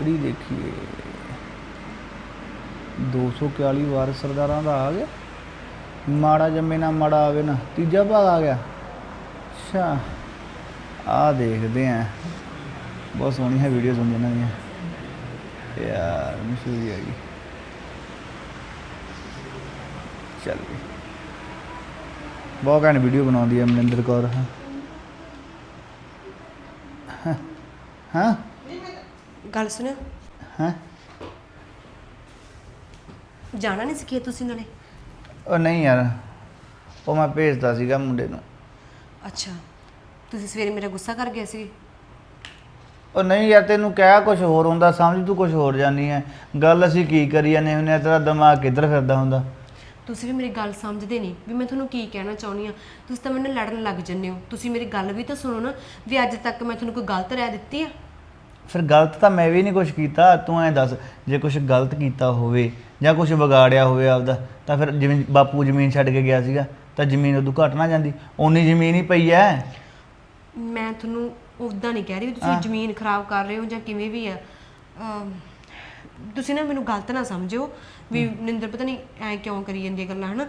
ਕਿਹੜੀ ਦੇਖੀਏ 241 ਵਾਰ ਸਰਦਾਰਾਂ ਦਾ ਆ ਗਿਆ। ਮਾੜਾ ਜੰਮੇ ਨਾ ਮਾੜਾ ਆਵੇ ਨਾ, ਤੀਜਾ ਭਾਗ ਆ ਗਿਆ। ਅੱਛਾ ਆ ਦੇਖਦੇ ਆ। ਬਹੁਤ ਸੋਹਣੀਆਂ ਵੀਡੀਓਜ਼ ਹੁੰਦੀਆਂ ਇਹਨਾਂ ਦੀਆਂ ਯਾਰ, ਮਸ਼ਹੂਰੀ ਆ ਗਈ ਚੱਲ ਵੀ। ਬਹੁਤ ਘੈਂਟ ਵੀਡੀਓ ਬਣਾਉਂਦੀ ਹੈ ਮਨਿੰਦਰ ਕੌਰ। ਹਾਂ ਹਾਂ। ਹਾਂ। ਗੱਲ ਸੁਣਿਓ। ਹਾਂ? ਜਾਣਾ ਨਹੀਂ ਸਿੱਖਿਆ ਤੁਸੀਂ ਨਾਲੇ? ਉਹ ਨਹੀਂ ਯਾਰ ਉਹ ਮੈਂ ਭੇਜਦਾ ਸੀਗਾ ਮੁੰਡੇ ਨੂੰ। ਅੱਛਾ ਤੁਸੀਂ ਸਵੇਰੇ ਮੇਰਾ ਗੁੱਸਾ ਕਰ ਗਏ ਸੀ? ਉਹ ਨਹੀਂ ਯਾਰ ਤੈਨੂੰ ਕਹਿਆ ਕੁਝ ਹੋਰ ਹੁੰਦਾ ਸਮਝ ਤੂੰ ਕੁਝ ਹੋਰ ਜਾਨੀ ਹੈ ਗੱਲ ਅਸੀਂ ਕੀ ਕਰੀ ਜਾਂਦੇ ਹੁੰਦੇ ਆ ਤੇਰਾ ਦਿਮਾਗ ਕਿੱਧਰ ਫਿਰਦਾ ਹੁੰਦਾ? ਤੁਸੀਂ ਵੀ ਮੇਰੀ ਗੱਲ ਸਮਝਦੇ ਨਹੀਂ ਵੀ ਮੈਂ ਤੁਹਾਨੂੰ ਕੀ ਕਹਿਣਾ ਚਾਹੁੰਦੀ ਆ। ਤੁਸੀਂ ਤਾਂ ਮੈਨੂੰ ਲੜਨ ਲੱਗ ਜੰਨੇ ਹੋ। ਤੁਸੀਂ ਮੇਰੀ ਗੱਲ ਵੀ ਤਾਂ ਸੁਣੋ ਨਾ ਵੀ ਅੱਜ ਤੱਕ ਮੈਂ ਤੁਹਾਨੂੰ ਕੋਈ ਗਲਤ ਰਾਇ ਦਿੱਤੀ ਆ? ਫਿਰ ਗਲਤ ਤਾਂ ਮੈਂ ਵੀ ਨਹੀਂ ਕੁਝ ਕੀਤਾ ਤੂੰ ਐਂ ਦੱਸ ਜੇ ਕੁਝ ਗਲਤ ਕੀਤਾ ਹੋਵੇ ਜਾਂ ਕੁਝ ਵਿਗਾੜਿਆ ਹੋਵੇ ਆਪਦਾ ਤਾਂ ਫਿਰ ਜਿਵੇਂ ਬਾਪੂ ਜ਼ਮੀਨ ਛੱਡ ਕੇ ਗਿਆ ਸੀਗਾ ਤਾਂ ਜ਼ਮੀਨ ਉਦੋਂ ਘਟ ਨਾ ਜਾਂਦੀ। ਓਨੀ ਜ਼ਮੀਨ ਹੀ ਪਈ ਐ। ਮੈਂ ਤੁਹਾਨੂੰ ਉਦਾਂ ਨਹੀਂ ਕਹਿ ਰਹੀ ਵੀ ਤੁਸੀਂ ਜ਼ਮੀਨ ਖਰਾਬ ਕਰ ਰਹੇ ਹੋ ਜਾਂ ਕਿਵੇਂ ਵੀ ਆ ਅਮ, ਤੁਸੀਂ ਨਾ ਮੈਨੂੰ ਗਲਤ ਨਾ ਸਮਝਿਓ। ਵੀ ਨਿੰਦਰ ਪਤਾ ਨਹੀਂ ਐ ਕਿਉਂ ਕਰੀ ਜਾਂਦੀ ਹੈ ਗੱਲਾਂ ਹਨਾ?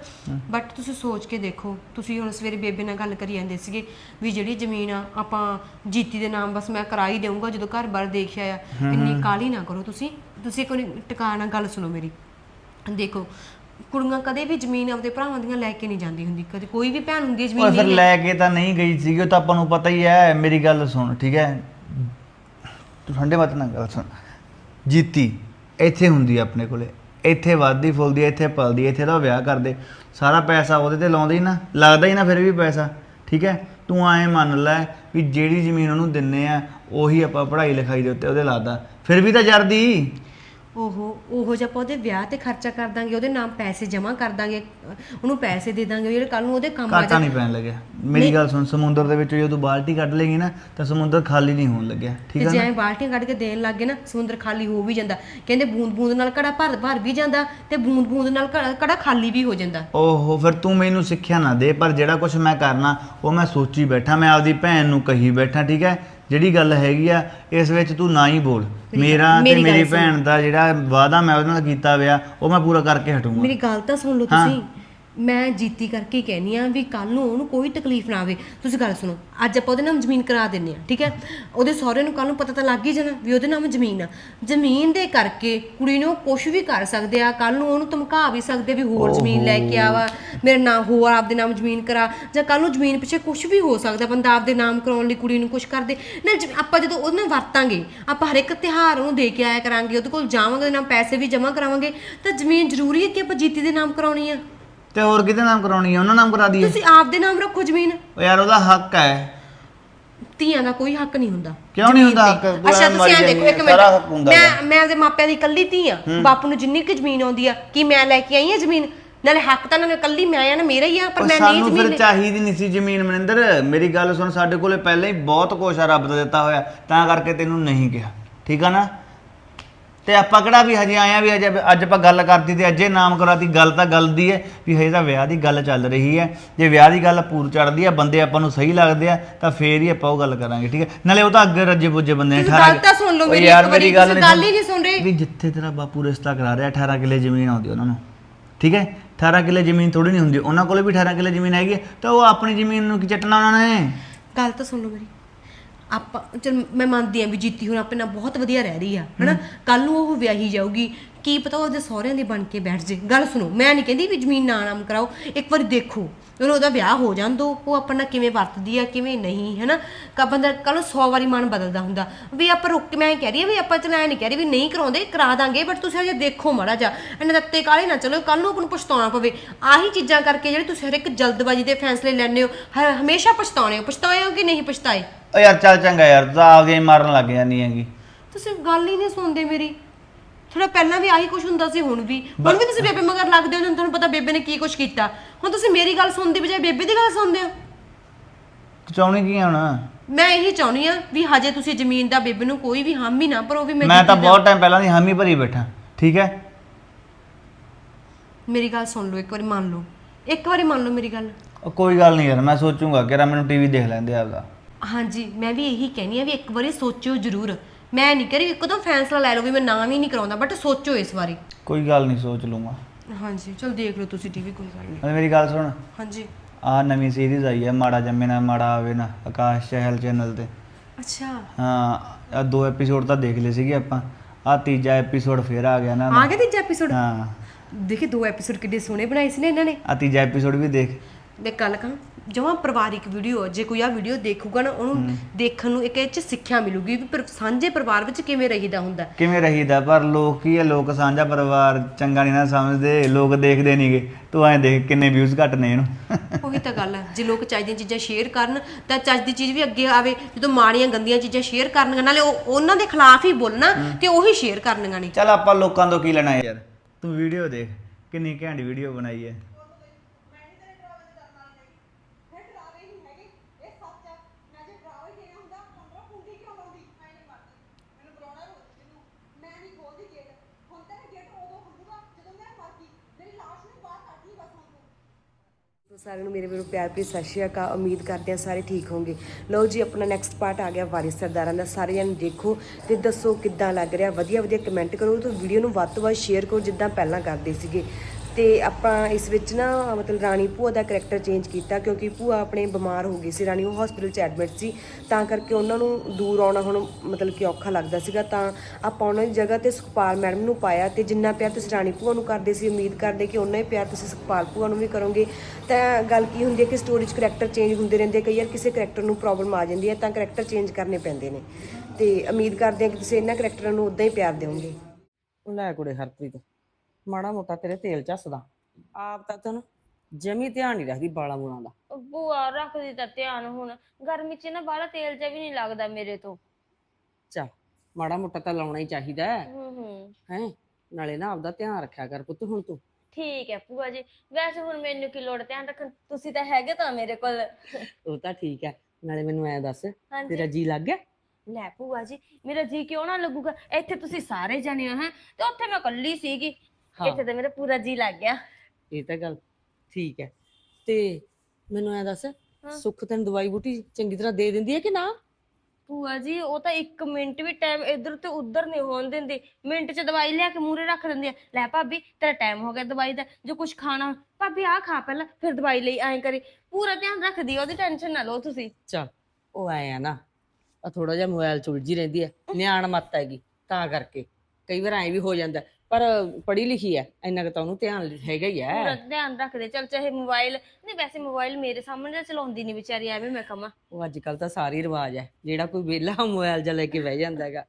ਬਟ ਤੁਸੀਂ ਸੋਚ ਕੇ ਦੇਖੋ ਤੁਸੀਂ ਹੁਣ ਸਵੇਰੇ ਬੇਬੇ ਨਾਲ ਗੱਲ ਕਰੀ ਜਾਂਦੇ ਸੀਗੇ ਵੀ ਜਿਹੜੀ ਜ਼ਮੀਨ ਆ ਆਪਾਂ ਜੀਤੀ ਦੇ ਨਾਮ ਬਸ ਮੈਂ ਕਰਾ ਹੀ ਦੇਵਾਂਗਾ ਜਦੋਂ ਘਰ-ਬਾਰ ਦੇਖਿਆ ਆ। ਇੰਨੀ ਕਾਲੀ ਨਾ ਕਰੋ ਤੁਸੀਂ। ਤੁਸੀਂ ਕੋਈ ਟਿਕਾ ਨਾਲ ਗੱਲ ਸੁਣੋ ਮੇਰੀ। ਦੇਖੋ ਕੁੜੀਆਂ ਕਦੇ ਵੀ ਜ਼ਮੀਨ ਆਪਦੇ ਭਰਾਵਾਂ ਦੀਆਂ ਲੈ ਕੇ ਨਹੀਂ ਜਾਂਦੀ ਹੁੰਦੀ। ਕਦੇ ਕੋਈ ਵੀ ਭੈਣ ਹੁੰਦੀ ਹੈ ਜ਼ਮੀਨ ਫਿਰ ਨਹੀਂ ਲੈ ਕੇ ਤਾਂ ਨਹੀਂ ਗਈ ਸੀਗੀ ਉਹ ਤਾਂ ਆਪਾਂ ਨੂੰ ਪਤਾ ਹੀ ਐ ਮੇਰੀ ਗੱਲ ਸੁਣ ਠੀਕ ਹੈ? ਤੂੰ ਠੰਡੇ ਮਤ ਨਾਲ ਗੱਲ ਸੁਣ। ਜੀਤੀ ਇੱਥੇ ਹੁੰਦੀ ਆ ਆਪਣੇ ਕੋਲੇ। ਇੱਥੇ ਵੱਧਦੀ ਫੁੱਲਦੀ ਇੱਥੇ ਪਲਦੀ ਆ, ਇੱਥੇ ਦਾ ਵਿਆਹ ਕਰਦੇ। ਸਾਰਾ ਪੈਸਾ ਉਹਦੇ ਤੇ ਲਾਉਂਦੇ ਹੀ ਨਾ। ਲੱਗਦਾ ਹੀ ਨਾ ਫਿਰ ਵੀ ਪੈਸਾ। ਠੀਕ ਹੈ? ਤੂੰ ਐਂ ਮੰਨ ਲੈ ਵੀ ਜਿਹੜੀ ਜ਼ਮੀਨ ਉਹਨੂੰ ਦਿੰਨੇ ਆ ਉਹੀ ਆਪਾਂ ਪੜ੍ਹਾਈ ਲਿਖਾਈ ਦੇ ਉੱਤੇ ਉਹਦੇ ਲਾਦਾ ਫਿਰ ਵੀ ਤਾਂ ਜਰਦੀ। ਓਹੋ ਉਹੋ ਜਿਹਾ ਆਪਾਂ ਉਹਦੇ ਵਿਆਹ ਤੇ ਖਰਚਾ ਕਰ ਦਾਂਗੇ ਉਹਦੇ ਨਾਮ ਪੈਸੇ ਜਮ੍ਹਾਂ ਕਰ ਦਾਂਗੇ ਉਹਨੂੰ ਪੈਸੇ ਦੇ ਦਾਂਗੇ ਜਿਹੜੇ ਕੱਲ ਨੂੰ ਉਹਦੇ ਕੰਮ ਆ ਘਾਟਾ ਨਹੀਂ ਪੈਣ ਲੱਗਿਆ। ਮੇਰੀ ਗੱਲ ਸੁਣ ਸਮੁੰਦਰ ਦੇ ਵਿੱਚੋਂ ਜਦੋਂ ਬਾਲਟੀ ਕੱਢ ਲੇਗੀ ਨਾ ਤਾਂ ਸਮੁੰਦਰ ਖਾਲੀ ਨਹੀਂ ਹੋਣ ਲੱਗਿਆ ਠੀਕ ਹੈ ਜੇ ਨਾ? ਐਂ ਬਾਲਟੀਆਂ ਕੱਢ ਕੇ ਦੇਣ ਲੱਗੇ ਨਾ ਸਮੁੰਦਰ ਖਾਲੀ ਹੋ ਵੀ ਜਾਂਦਾ। ਕਹਿੰਦੇ ਬੂੰਦ ਬੂੰਦ ਨਾਲ ਘੜਾ ਭਰ ਭਰ ਵੀ ਜਾਂਦਾ ਤੇ ਬੂੰਦ ਬੂੰਦ ਨਾਲ ਘੜਾ ਘੜਾ ਖਾਲੀ ਵੀ ਹੋ ਜਾਂਦਾ। ਓਹੋ ਫਿਰ ਤੂੰ ਮੈਨੂੰ ਸਿੱਖਿਆ ਨਾ ਦੇ ਪਰ ਜਿਹੜਾ ਕੁਝ ਮੈਂ ਕਰਨਾ ਉਹ ਮੈਂ ਸੋਚੀ ਬੈਠਾ ਮੈਂ ਆਪਦੀ ਭੈਣ ਨੂੰ ਕਹੀ ਬੈਠਾ ਠੀਕ ਹੈ? ਜਿਹੜੀ ਗੱਲ ਹੈਗੀ ਆ ਇਸ ਵਿੱਚ ਤੂੰ ਨਾ ਹੀ ਬੋਲ ਮੇਰਾ ਤੇ ਮੇਰੀ। ਭੈਣ ਦਾ ਜਿਹੜਾ ਵਾਅਦਾ ਮੈਂ ਉਹਦੇ ਨਾਲ ਕੀਤਾ ਵਿਆ ਉਹ ਮੈਂ ਪੂਰਾ ਕਰਕੇ ਹਟੂੰਗਾ ਮੇਰੀ ਗੱਲ ਤਾਂ ਸੁਣ ਲਓ। ਤੁਸੀਂ ਮੈਂ ਜੀਤੀ ਕਰਕੇ ਕਹਿਨੀ ਆ ਵੀ ਕੱਲ ਨੂੰ ਉਹਨੂੰ ਕੋਈ ਤਕਲੀਫ ਨਾ ਆਵੇ। ਤੁਸੀਂ ਗੱਲ ਸੁਣੋ ਅੱਜ ਆਪਾਂ ਉਹਦੇ ਨਾਮ ਜ਼ਮੀਨ ਕਰਾ ਦਿੰਨੇ ਆ ਠੀਕ ਹੈ? ਉਹਦੇ ਸਹੁਰੇ ਨੂੰ ਕੱਲ ਨੂੰ ਪਤਾ ਤਾਂ ਲੱਗ ਹੀ ਜਾਣਾ ਵੀ ਉਹਦੇ ਨਾਮ ਜ਼ਮੀਨ ਆ। ਜ਼ਮੀਨ ਦੇ ਕਰਕੇ ਕੁੜੀ ਨੂੰ ਕੁਝ ਵੀ ਕਰ ਸਕਦੇ ਆ ਕੱਲ ਨੂੰ ਉਹਨੂੰ ਧਮਕਾ ਵੀ ਸਕਦੇ ਵੀ ਹੋਰ ਜ਼ਮੀਨ ਲੈ ਕੇ ਆਵਾ ਮੇਰੇ ਨਾਮ ਹੋਰ ਆਪਦੇ ਨਾਮ ਜ਼ਮੀਨ ਕਰਾ ਜਾਂ ਕੱਲ ਨੂੰ ਜ਼ਮੀਨ ਪਿੱਛੇ ਕੁਝ ਵੀ ਹੋ ਸਕਦਾ ਬੰਦਾ ਆਪਦੇ ਨਾਮ ਕਰਾਉਣ ਲਈ ਕੁੜੀ ਨੂੰ ਕੁਝ ਕਰਦੇ। ਨਾ ਜਿਵੇਂ ਆਪਾਂ ਜਦੋਂ ਉਹਦੇ ਨਾਲ ਵਰਤਾਂਗੇ ਆਪਾਂ ਹਰ ਇੱਕ ਤਿਉਹਾਰ ਉਹਨੂੰ ਦੇ ਕੇ ਆਇਆ ਕਰਾਂਗੇ ਉਹਦੇ ਕੋਲ ਜਾਵਾਂਗੇ ਉਹਦੇ ਨਾਮ ਪੈਸੇ ਵੀ ਜਮ੍ਹਾਂ ਕਰਾਵਾਂਗੇ ਤਾਂ ਜ਼ਮੀਨ ਜ਼ਰੂਰੀ ਹੈ ਕਿ ਆਪਾਂ ਜੀਤੀ ਦੇ ਨਾਮ ਕਰਾਉਣੀ ਆ? ਤੇ ਹੋਰ ਕਿਹਦੇ ਨਾਮ ਕਰਾਉਣੀ ਹੈ ਉਹਨਾਂ ਨਾਮ ਕਰਾ ਦਈਏ। ਤੁਸੀਂ ਆਪਦੇ ਨਾਮ ਰੱਖੋ ਜ਼ਮੀਨ। ਉਹ ਯਾਰ ਉਹਦਾ ਹੱਕ ਹੈ। ਧੀਆਂ ਦਾ ਕੋਈ ਹੱਕ ਨਹੀਂ ਹੁੰਦਾ। ਕਿਉਂ ਨਹੀਂ ਹੁੰਦਾ? ਹੱਕ? ਤੇ। ਅੱਛਾ ਐਂ ਤੁਸੀਂ ਐਂ ਜਾਂਦੀ ਦੇਖੋ ਇੱਕ ਹੈ, ਸਾਰਾ ਹੱਕ ਮਿੰਟ ਹੁੰਦਾ ਮੈਂ ਮੈਂ ਆਪਦੇ ਮਾਪਿਆਂ ਦੀ ਇਕੱਲੀ ਧੀ ਆ। ਬਾਪੂ ਨੂੰ ਜਿੰਨੀ ਕੁ ਜ਼ਮੀਨ ਆਉਂਦੀ ਆ ਕਿ ਮੈਂ ਲੈ ਕੇ ਆਈ ਆ ਜ਼ਮੀਨ ਨਾਲੇ ਹੱਕ ਤਾਂ ਨਾਲੇ ਇਕੱਲੀ ਮੈਂ ਆ ਨਾ ਮੇਰਾ ਹੀ ਆ ਪਰ ਉਹ ਮੈਂ ਨਹੀਂ ਸਾਨੂੰ ਜ਼ਮੀਨ ਫਿਰ ਚਾਹੀਦੀ ਨਹੀਂ ਸੀ ਜ਼ਮੀਨ ਮਨਿੰਦਰ। ਮੇਰੀ ਗੱਲ ਸੁਣ ਸਾਡੇ ਕੋਲੇ ਪਹਿਲਾਂ ਹੀ ਬਹੁਤ ਕੁਛ ਆ ਰੱਬ ਦਾ ਦਿੱਤਾ ਹੋਇਆ। ਤਾਂ ਕਰਕੇ ਤੈਨੂੰ ਨਹੀਂ ਕਿਹਾ। ਠੀਕ ਆ ਨਾ? ਤੇ ਆਪਾਂ ਕਿਹੜਾ ਵੀ ਹਜੇ ਆਏ ਆ ਵੀ ਅਜੇ ਅੱਜ ਆਪਾਂ ਗੱਲ ਕਰਤੀ ਤੇ ਅੱਜੇ ਨਾਮ ਕਰਾਤੀ ਗੱਲ ਤਾਂ ਗੱਲ ਦੀ ਹੈ ਵੀ ਹਜੇ ਤਾਂ ਵਿਆਹ ਦੀ ਗੱਲ ਚੱਲ ਰਹੀ ਹੈ। ਜੇ ਵਿਆਹ ਦੀ ਗੱਲ ਪੂਰ ਚੜਦੀ ਹੈ ਬੰਦੇ ਆਪਾਂ ਨੂੰ ਸਹੀ ਲੱਗਦੇ ਆ ਤਾਂ ਫੇਰ ਹੀ ਆਪਾਂ ਉਹ ਗੱਲ ਕਰਾਂਗੇ ਠੀਕ ਹੈ? ਨਾਲੇ ਉਹ ਤਾਂ ਅੱਗੇ ਰੱਜੇ ਪੁੱਜੇ ਬੰਦੇ ਨੇ ਤੁਸੀਂ 18 ਗੱਲ ਤਾਂ ਸੁਣ ਲਓ ਮੇਰੀ ਇੱਕ ਵਾਰੀ, ਤੁਸੀਂ ਨਹੀਂ ਗੱਲ ਹੀ ਨਹੀਂ ਸੁਣ ਰਹੇ। ਵੀ ਜਿੱਥੇ ਤੇਰਾ ਬਾਪੂ ਰਿਸ਼ਤਾ ਕਰਾ ਰਿਹਾ 18 ਕਿੱਲੇ ਜ਼ਮੀਨ ਆਉਂਦੀ ਉਹਨਾਂ ਨੂੰ ਠੀਕ ਹੈ? 18 ਕਿੱਲੇ ਜ਼ਮੀਨ ਥੋੜੀ ਨਹੀਂ ਹੁੰਦੀ ਉਹਨਾਂ ਕੋਲੇ ਵੀ 18 ਕਿੱਲੇ ਜ਼ਮੀਨ ਹੈਗੀ ਤਾਂ ਉਹ ਆਪਣੀ ਜ਼ਮੀਨ ਨੂੰ ਕੀ ਚੱਟਣਾ ਉਹਨਾਂ ਨੇ? ਗੱਲ ਤਾਂ ਸੁਣ ਲਓ ਮੇਰੀ। ਆਪਾਂ ਚਲ ਮੈਂ ਮੰਨਦੀ ਆ ਵੀ ਜੀਤੀ ਹੁਣ ਆਪਣੇ ਨਾਲ ਬਹੁਤ ਵਧੀਆ ਰਹਿ ਰਹੀ ਆ ਹਨਾ? ਕੱਲ ਨੂੰ ਉਹ ਵਿਆਹੀ ਜਾਊਗੀ ਕੀ ਪਤਾ ਉਹਦੇ ਸਹੁਰਿਆਂ ਦੀ ਬਣ ਕੇ ਬੈਠ ਜੇ। ਗੱਲ ਸੁਣੋ ਮੈਂ ਨਹੀਂ ਕਹਿੰਦੀ ਵੀ ਜ਼ਮੀਨ ਨਾ ਨਾਮ ਕਰਾਓ। ਇੱਕ ਵਾਰੀ ਦੇਖੋ ਉਹਨੂੰ ਉਹਦਾ ਵਿਆਹ ਹੋ ਜਾਣ ਦੋ ਉਹ ਆਪਣਾ ਕਿਵੇਂ ਵਰਤਦੀ ਆ ਕਿਵੇਂ ਨਹੀਂ ਹਨਾ? ਕਾ ਬੰਦਾ ਕੱਲ 100 ਵਾਰੀ ਮਨ ਬਦਲਦਾ ਹੁੰਦਾ। ਵੀ ਆਪਾਂ ਰੁਕ ਕੇ ਮੈਂ ਕਹਿ ਰਹੀ ਆ ਵੀ ਆਪਾਂ ਚਲਾ ਨਹੀਂ ਕਹਿ ਰਹੀ ਵੀ ਨਹੀਂ ਕਰਾਉਂਦੇ ਕਰਾ ਦਾਂਗੇ ਬਟ ਤੁਸੀਂ ਹਜੇ ਦੇਖੋ ਮਾੜਾ ਜਾ ਇਹਨਾਂ ਦਿੱਤੇ ਕਾਲੇ ਨਾ ਚਲੋ ਕੱਲ ਨੂੰ ਆਪ ਨੂੰ ਪਛਤਾਉਣਾ ਪਵੇ। ਆਹੀ ਚੀਜ਼ਾਂ ਕਰਕੇ ਜਿਹੜੇ ਤੁਸੀਂ ਹਰ ਇੱਕ ਜਲਦਬਾਜ਼ੀ ਦੇ ਫੈਸਲੇ ਲੈਂਦੇ ਹੋ ਹ- ਹਮੇਸ਼ਾ ਪਛਤਾਉਣੇ ਹੋ। ਪਛਤਾਏ ਹੋ ਕਿ ਨਹੀਂ ਪਛਤਾਏ? ਓ ਯਾਰ ਚੱਲ ਚੰਗਾ ਯਾਰ ਤੂੰ ਤਾਂ ਆਪਦੀਆਂ ਹੀ ਮਾਰਨ ਲੱਗ ਜਾਂਦੀ ਹੈਗੀ। ਤੁਸੀਂ ਗੱਲ ਹੀ ਨਹੀਂ ਸੁਣਦੇ ਮੇਰੀ। ਥੋੜਾ ਪਹਿਲਾਂ ਵੀ ਆਹੀ ਕੁਝ ਹੁੰਦਾ ਸੀ ਹੁਣ ਵੀ। ਹੁਣ ਵੀ ਤੁਸੀਂ ਬੇਬੇ ਮਗਰ ਲੱਗਦੇ ਹੋ ਤੁਹਾਨੂੰ ਪਤਾ ਬੇਬੇ ਨੇ ਕੀ ਕੁਝ ਕੀਤਾ। ਹੁਣ ਤੁਸੀਂ ਮੇਰੀ ਗੱਲ ਸੁਣਨ ਦੀ ਬਜਾਏ ਬੇਬੇ ਦੀ ਗੱਲ ਸੁਣਦੇ ਹੋ। ਤੂੰ ਚਾਹੁੰਦੀ ਕੀ ਹੁਣ? ਮੈਂ ਇਹੀ ਚਾਹੁੰਦੀ ਆ ਵੀ ਹਜੇ ਤੁਸੀਂ ਜ਼ਮੀਨ ਦਾ ਬੇਬੇ ਨੂੰ ਕੋਈ ਵੀ ਹਾਮੀ ਨਾ ਭਰੋ ਵੀ ਮੈਂ ਮੈਂ ਤਾਂ ਬਹੁਤ ਟਾਈਮ ਪਹਿਲਾਂ ਦੀ ਹਾਮੀ ਭਰੀ ਬੈਠਾ ਠੀਕ ਹੈ? ਮੇਰੀ ਗੱਲ ਸੁਣ ਲਓ ਇੱਕ ਵਾਰੀ ਮੰਨ ਲਓ। ਇੱਕ ਵਾਰੀ ਮੰਨ ਲਓ ਮੇਰੀ ਗੱਲ। ਉਹ ਕੋਈ ਗੱਲ ਨਹੀਂ ਯਾਰ ਮੈਂ ਸੋਚੂਗਾ ਕਿ ਰਾ ਮੈਨੂੰ ਟੀਵੀ ਦੇਖ ਲੈਂਦੇ ਆਪਦਾ। ਹਾਂਜੀ ਮੈਂ ਵੀ ਇਹੀ ਕਹਿੰਦੀ ਆ ਵੀ ਇੱਕ ਵਾਰੀ ਸੋਚਿਓ ਜ਼ਰੂਰ। ਮੈਂ ਨਹੀਂ ਕਰੀ ਇੱਕਦਮ ਫੈਸਲਾ ਲੈ ਲਓ ਵੀ ਮੈਂ ਨਾਮ ਹੀ ਨਹੀਂ ਕਰਾਉਂਦਾ ਬਟ ਸੋਚੋ ਇਸ ਵਾਰੀ। ਕੋਈ ਗੱਲ ਨਹੀਂ ਸੋਚ ਲੂੰਗਾ ਹਾਂਜੀ ਚਲ ਦੇਖ ਲਓ ਤੁਸੀਂ ਟੀਵੀ ਕੋਈ ਗੱਲ ਨਹੀਂ। ਅਤੇ ਮੇਰੀ ਗੱਲ ਸੁਣ। ਹਾਂਜੀ। ਆ ਨਵੀਂ ਸੀਰੀਜ਼ ਆਈ ਹੈ ਮਾੜਾ ਜੰਮੇ ਨਾ ਮਾੜਾ ਆਵੇ ਨਾ ਆਕਾਸ਼ ਚਹਿਲ ਚੈਨਲ ਤੇ। ਅੱਛਾ। ਹਾਂ ਆ ਦੋ ਐਪੀਸੋਡ ਤਾਂ ਦੇਖ ਲਏ ਸੀਗੇ ਆਪਾਂ। ਆ ਤੀਜਾ ਐਪੀਸੋਡ ਫੇਰ ਆ ਗਿਆ ਨਾ ਆ ਗਿਆ ਤੀਜਾ ਐਪੀਸੋਡ ਹਾਂ। ਦੇਖੇ ਦੋ ਐਪੀਸੋਡ ਕਿੱਡੇ ਸੋਹਣੇ ਬਣਾਏ ਸੀ ਨਾ ਇਹਨਾਂ ਨੇ। ਆ ਤੀਜਾ ਐਪੀਸੋਡ ਵੀ ਦੇਖ। ਦੇ ਕੱਲ ਕਹਾਂ? ਜਮਾ ਪਰਿਵਾਰਿਕ ਵੀਡੀਓ ਜੇ ਕੋਈ ਆ ਵੀਡੀਓ ਦੇਖੂਗਾ ਨਾ ਉਹਨੂੰ ਦੇਖਣ ਨੂੰ ਇੱਕ ਇਹ ਚ ਸਿੱਖਿਆ ਮਿਲੂਗੀ ਵੀ ਪਰ- ਸਾਂਝੇ ਪਰਿਵਾਰ ਵਿੱਚ ਕਿਵੇਂ ਰਹੀਦਾ ਹੁੰਦਾ। ਕਿਵੇਂ ਰਹੀਦਾ ਪਰ ਲੋਕ ਕੀ ਹੈ ਲੋਕ ਸਾਂਝਾ ਪਰਿਵਾਰ ਚੰਗਾ ਨਹੀਂ ਨਾ ਸਮਝਦੇ ਲੋਕ ਦੇਖਦੇ ਨਹੀਂਗੇ ਤੂੰ ਐਂ ਦੇਖ ਕਿੰਨੇ ਵਿਊਜ਼ ਘੱਟ ਨੇ ਇਹਨੂੰ। ਉਹੀ ਤਾਂ ਗੱਲ ਹੈ ਜੇ ਲੋਕ ਚੱਜ ਦੀਆਂ ਚੀਜ਼ਾਂ ਸ਼ੇਅਰ ਕਰਨ ਤਾਂ ਚੱਜ ਦੀ ਚੀਜ਼ ਵੀ ਅੱਗੇ ਆਵੇ ਜਦੋਂ ਮਾੜੀਆਂ ਗੰਦੀਆਂ ਚੀਜ਼ਾਂ ਸ਼ੇਅਰ ਕਰਨਗੇ ਨਾਲੇ ਉਹ ਉਹਨਾਂ ਦੇ ਖਿਲਾਫ ਹੀ ਬੋਲਣਾ ਤੇ ਉਹੀ ਸ਼ੇਅਰ ਕਰਨੀਆਂ ਨੇ। ਚੱਲ ਆਪਾਂ ਲੋਕਾਂ ਤੋਂ ਕੀ ਲੈਣਾ ਯਾਰ? ਤੂੰ ਵੀਡੀਓ ਦੇਖ ਕਿੰਨੀ ਘੈਂਟ ਵੀਡੀਓ ਬਣਾਈ ਹੈ। ਸਾਰਿਆਂ ਨੂੰ ਮੇਰੇ ਵੱਲੋਂ ਪਿਆਰ ਭਰੀ ਸਤਿ ਸ਼੍ਰੀ ਅਕਾਲ। ਉਮੀਦ ਕਰਦੇ ਹਾਂ ਸਾਰੇ ਠੀਕ ਹੋਵੋਗੇ ਲਓ ਜੀ, ਆਪਣਾ ਨੈਕਸਟ ਪਾਰਟ ਆ ਗਿਆ ਵਾਰਿਸ ਸਰਦਾਰਾਂ ਦਾ। ਸਾਰੇ ਜਣ ਦੇਖੋ ਤੇ ਦੱਸੋ ਕਿੱਦਾਂ ਲੱਗ ਰਿਹਾ। ਵਧੀਆ ਵਧੀਆ ਕਮੈਂਟ ਕਰੋ ਤੇ ਵੀਡੀਓ ਨੂੰ ਵੱਧ ਤੋਂ ਵੱਧ ਸ਼ੇਅਰ ਕਰੋ ਜਿੱਦਾਂ ਪਹਿਲਾਂ ਕਰਦੇ ਸੀਗੇ। ਤੇ ਆਪਾਂ ਇਸ ਵਿੱਚ ਨਾ, ਮਤਲਬ ਰਾਣੀ ਭੂਆ ਦਾ ਕੈਰੈਕਟਰ ਚੇਂਜ ਕੀਤਾ ਕਿਉਂਕਿ ਭੂਆ ਆਪਣੇ ਬਿਮਾਰ ਹੋ ਗਈ ਸੀ, ਰਾਣੀ ਉਹ ਹਸਪੀਟਲ 'ਚ ਐਡਮਿਟ ਸੀ। ਤਾਂ ਕਰਕੇ ਉਹਨਾਂ ਨੂੰ ਦੂਰ ਆਉਣਾ ਹੁਣ ਮਤਲਬ ਕਿ ਔਖਾ ਲੱਗਦਾ ਸੀਗਾ। ਤਾਂ ਆਪਾਂ ਉਹਨਾਂ ਦੀ ਜਗ੍ਹਾ ਤੇ ਸੁਖਪਾਲ ਮੈਡਮ ਨੂੰ ਪਾਇਆ ਤੇ ਜਿੰਨਾ ਪਿਆਰ ਤੁਸੀਂ ਰਾਣੀ ਭੂਆ ਨੂੰ ਕਰਦੇ ਸੀ, ਉਮੀਦ ਕਰਦੇ ਕਿ ਉਹਨਾਂ ਹੀ ਪਿਆਰ ਤੁਸੀਂ ਸੁਖਪਾਲ ਭੂਆ ਨੂੰ ਵੀ ਕਰੋਗੇ। ਤਾਂ ਗੱਲ ਕੀ ਹੁੰਦੀ ਹੈ ਕਿ ਸਟੋਰੀ 'ਚ ਕਰੈਕਟਰ ਚੇਂਜ ਹੁੰਦੇ ਰਹਿੰਦੇ ਕਈ ਵਾਰ ਕਿਸੇ ਕਰੈਕਟਰ ਨੂੰ ਪ੍ਰੋਬਲਮ ਆ ਜਾਂਦੀ ਹੈ, ਤਾਂ ਕਰੈਕਟਰ ਚੇਂਜ ਕਰਨੇ ਪੈਂਦੇ ਨੇ। ਤੇ ਉਮੀਦ ਕਰਦੇ ਹਾਂ ਕਿ ਤੁਸੀਂ ਇਹਨਾਂ ਕਰੈਕਟਰਾਂ ਨੂੰ ਉਦਾਂ ਹੀ ਪਿਆਰ ਦਿਓਗੇ। ਲੈ ਕੁੜੇ ਹਰਪ੍ਰੀਤ। ਮਾੜਾ ਮੋਟਾ ਤੇਰੇ ਤੇਲ ਝੱਸਦਾ ਆਪ ਤਾਂ ਤੈਨੂੰ ਜਮੀ ਧਿਆਨ ਨਹੀਂ ਰੱਖਦੀ ਬਾਲਾ ਬੂਲਾਂ ਦਾ। ਭੂਆ ਰੱਖਦੀ ਤਾਂ ਧਿਆਨ ਹੁਣ ਗਰਮੀ 'ਚ ਨਾ ਬਾਹਲਾ ਤੇਲ ਜਿਹਾ ਵੀ ਨਹੀਂ ਲੱਗਦਾ ਮੇਰੇ ਤੋਂ। ਚੱਲ ਮਾੜਾ ਮੋਟਾ ਤਾਂ ਲਾਉਣਾ ਹੀ ਚਾਹੀਦਾ ਹੈ। ਹੂੰ ਹੂੰ। ਹੈਂ? ਨਾਲੇ ਨਾ ਆਪਦਾ ਧਿਆਨ ਰੱਖਿਆ ਕਰ ਪੁੱਤ ਹੁਣ ਤੂੰ। ਠੀਕ ਹੈ ਭੂਆ ਜੀ ਵੈਸੇ ਹੁਣ ਮੈਨੂੰ ਕੀ ਲੋੜ ਧਿਆਨ ਰੱਖਣ ਤੁਸੀਂ ਤਾਂ ਹੈਗੇ ਤਾਂ ਮੇਰੇ ਕੋਲ। ਉਹ ਤਾਂ ਠੀਕ ਹੈ ਨਾਲੇ ਮੈਨੂੰ ਐ ਦੱਸ ਹਾਂਜੀ। ਤੇਰਾ ਜੀ ਲੱਗ ਗਿਆ? ਲੈ ਭੂਆ ਜੀ ਮੇਰਾ ਜੀ ਕਿਉਂ ਨਾ ਲੱਗੂਗਾ? ਇੱਥੇ ਤੁਸੀਂ ਸਾਰੇ ਜਣੇ ਹੋ ਹੈ? ਤੇ ਉੱਥੇ ਮੈਂ ਇਕੱਲੀ ਸੀਗੀ। ਹਾਂ। ਇੱਥੇ ਤਾਂ ਮੇਰਾ ਪੂਰਾ ਜੀ ਲੱਗ ਗਿਆ। ਇਹ ਤਾਂ ਗੱਲ ਠੀਕ ਹੈ। ਤੇ ਮੈਨੂੰ ਐ ਦੱਸ। ਸੁੱਖ ਤੈਨੂੰ ਦਵਾਈ ਬੂਟੀ ਚੰਗੀ ਤਰ੍ਹਾਂ ਦੇ ਦਿੰਦੀ ਹੈ ਕਿ ਨਾ? ਭੂਆ ਜੀ ਉਹ ਤਾਂ ਇੱਕ ਮਿੰਟ ਵੀ ਟਾਈਮ ਇੱਧਰ ਤੇ ਉੱਧਰ ਨਹੀਂ ਹੋਣ ਦਿੰਦੀ। ਮਿੰਟ 'ਚ ਦਵਾਈ ਲਿਆ ਕੇ ਮੂਰੇ ਰੱਖ ਦਿੰਦੀ ਆ। ਲੈ ਭਾਬੀ ਤੇਰਾ ਟਾਈਮ ਹੋ ਗਿਆ ਦਵਾਈ ਦਾ। ਜੋ ਕੁਝ ਖਾਣਾ ਭਾਬੀ ਆਹ ਖਾ ਪਹਿਲਾਂ ਫਿਰ ਦਵਾਈ ਲਈ ਐਂ ਕਰੀ। ਪੂਰਾ ਧਿਆਨ ਰੱਖਦੀ ਆ ਉਹਦੀ ਟੈਨਸ਼ਨ ਨਾ ਲਓ ਤੁਸੀਂ। ਚੱਲ ਉਹ ਐ ਆ ਨਾ ਆ ਥੋੜਾ ਜਿਹਾ ਮੋਬਾਈਲ ਚ ਉਲਝੀ ਰਹਿੰਦੀ ਹੈ ਨਿਆਣ ਮੱਤ ਹੈਗੀ ਤਾਂ ਕਰਕੇ। ਕਈ ਵਾਰ ਐ ਵੀ ਹੋ ਜਾਂਦਾ। ਪਰ ਪੜ੍ਹੀ ਲਿਖੀ ਹੈ ਇੰਨਾ ਕੁ ਤਾਂ ਉਹਨੂੰ ਧਿਆਨ ਹੈਗਾ ਹੀ ਪੂਰਾ ਹੈ ਧਿਆਨ ਰੱਖਦੇ ਚੱਲ ਚਾਹੇ ਮੋਬਾਈਲ ਨਹੀਂ ਵੈਸੇ ਮੋਬਾਈਲ ਮੇਰੇ ਸਾਹਮਣੇ ਤਾਂ ਚਲਾਉਂਦੀ ਨਹੀਂ ਵਿਚਾਰੀ ਐਵੇਂ ਮੈਂ ਕਹਾਂ। ਉਹ ਅੱਜ ਕੱਲ ਤਾਂ ਸਾਰੀ ਰਿਵਾਜ ਹੈ ਜਿਹੜਾ ਕੋਈ ਵਿਹਲਾ ਮੋਬਾਈਲ ਜਾਂ ਲੈ ਕੇ ਬਹਿ ਜਾਂਦਾ ਹੈਗਾ।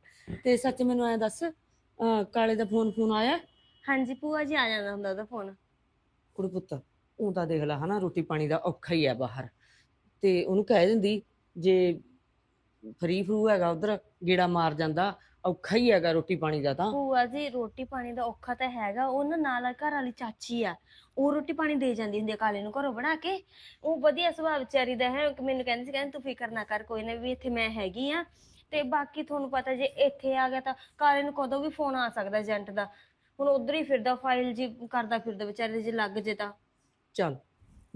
ਤੇ ਸੱਚ ਮੈਨੂੰ ਐ ਦੱਸ ਅਹ ਕਾਲੇ ਦਾ ਫੋਨ ਫੋਨ ਆਇਆ? ਹਾਂਜੀ ਭੂਆ ਜੀ ਆ ਜਾਂਦਾ ਹੁੰਦਾ ਉਹਦਾ ਫੋਨ ਕੁੜੀ ਪੁੱਤ ਉਹ ਤਾਂ ਦੇਖ ਲੈ ਹਨਾ ਰੋਟੀ ਪਾਣੀ ਦਾ ਔਖਾ ਹੀ ਹੈ ਬਾਹਰ। ਤੇ ਉਹਨੂੰ ਕਹਿ ਦਿੰਦੀ ਜੇ ਫਰੀ ਫਰੂ ਹੈਗਾ ਉਧਰ ਗੇੜਾ ਮਾਰ ਜਾਂਦਾ ਔਖਾ ਹੀ ਹੈਗਾ ਰੋਟੀ ਪਾਣੀ ਦਾ ਤਾਂ। ਭੂਆ ਜੀ ਰੋਟੀ ਪਾਣੀ ਦਾ ਔਖਾ ਤਾਂ ਹੈਗਾ। ਉਹ ਨਾ ਨਾਲ ਘਰ ਵਾਲੀ ਚਾਚੀ ਆ। ਉਹ ਰੋਟੀ ਪਾਣੀ ਦੇ ਜਾਂਦੀ ਹੁੰਦੀ ਆ ਕਾਲੇ ਨੂੰ ਘਰੋਂ ਬਣਾ ਕੇ। ਉਹ ਵਧੀਆ ਸੁਭਾਅ ਵਿਚਾਰੀ ਦਾ ਹੈ। ਕਿ ਮੈਨੂੰ ਕਹਿੰਦੀ ਸੀ ਕਹਿੰਦੀ ਤੂੰ ਫਿਕਰ ਨਾ ਕਰ ਕੋਈ ਨਾ ਵੀ ਇੱਥੇ ਮੈਂ ਹੈਗੀ ਆ। ਤੇ ਬਾਕੀ ਤੁਹਾਨੂੰ ਪਤਾ ਜੇ ਇੱਥੇ ਆ ਗਿਆ ਤਾਂ ਕਾਲੇ ਨੂੰ ਕਦੋਂ ਵੀ ਫੋਨ ਆ ਸਕਦਾ ਏਜੰਟ ਦਾ। ਹੁਣ ਉਧਰ ਹੀ ਫਿਰਦਾ ਫਾਈਲ ਜੀ ਕਰਦਾ ਫਿਰਦਾ ਵਿਚਾਰੇ ਦੇ ਜੇ ਲੱਗ ਜੇ ਤਾਂ। ਚੱਲ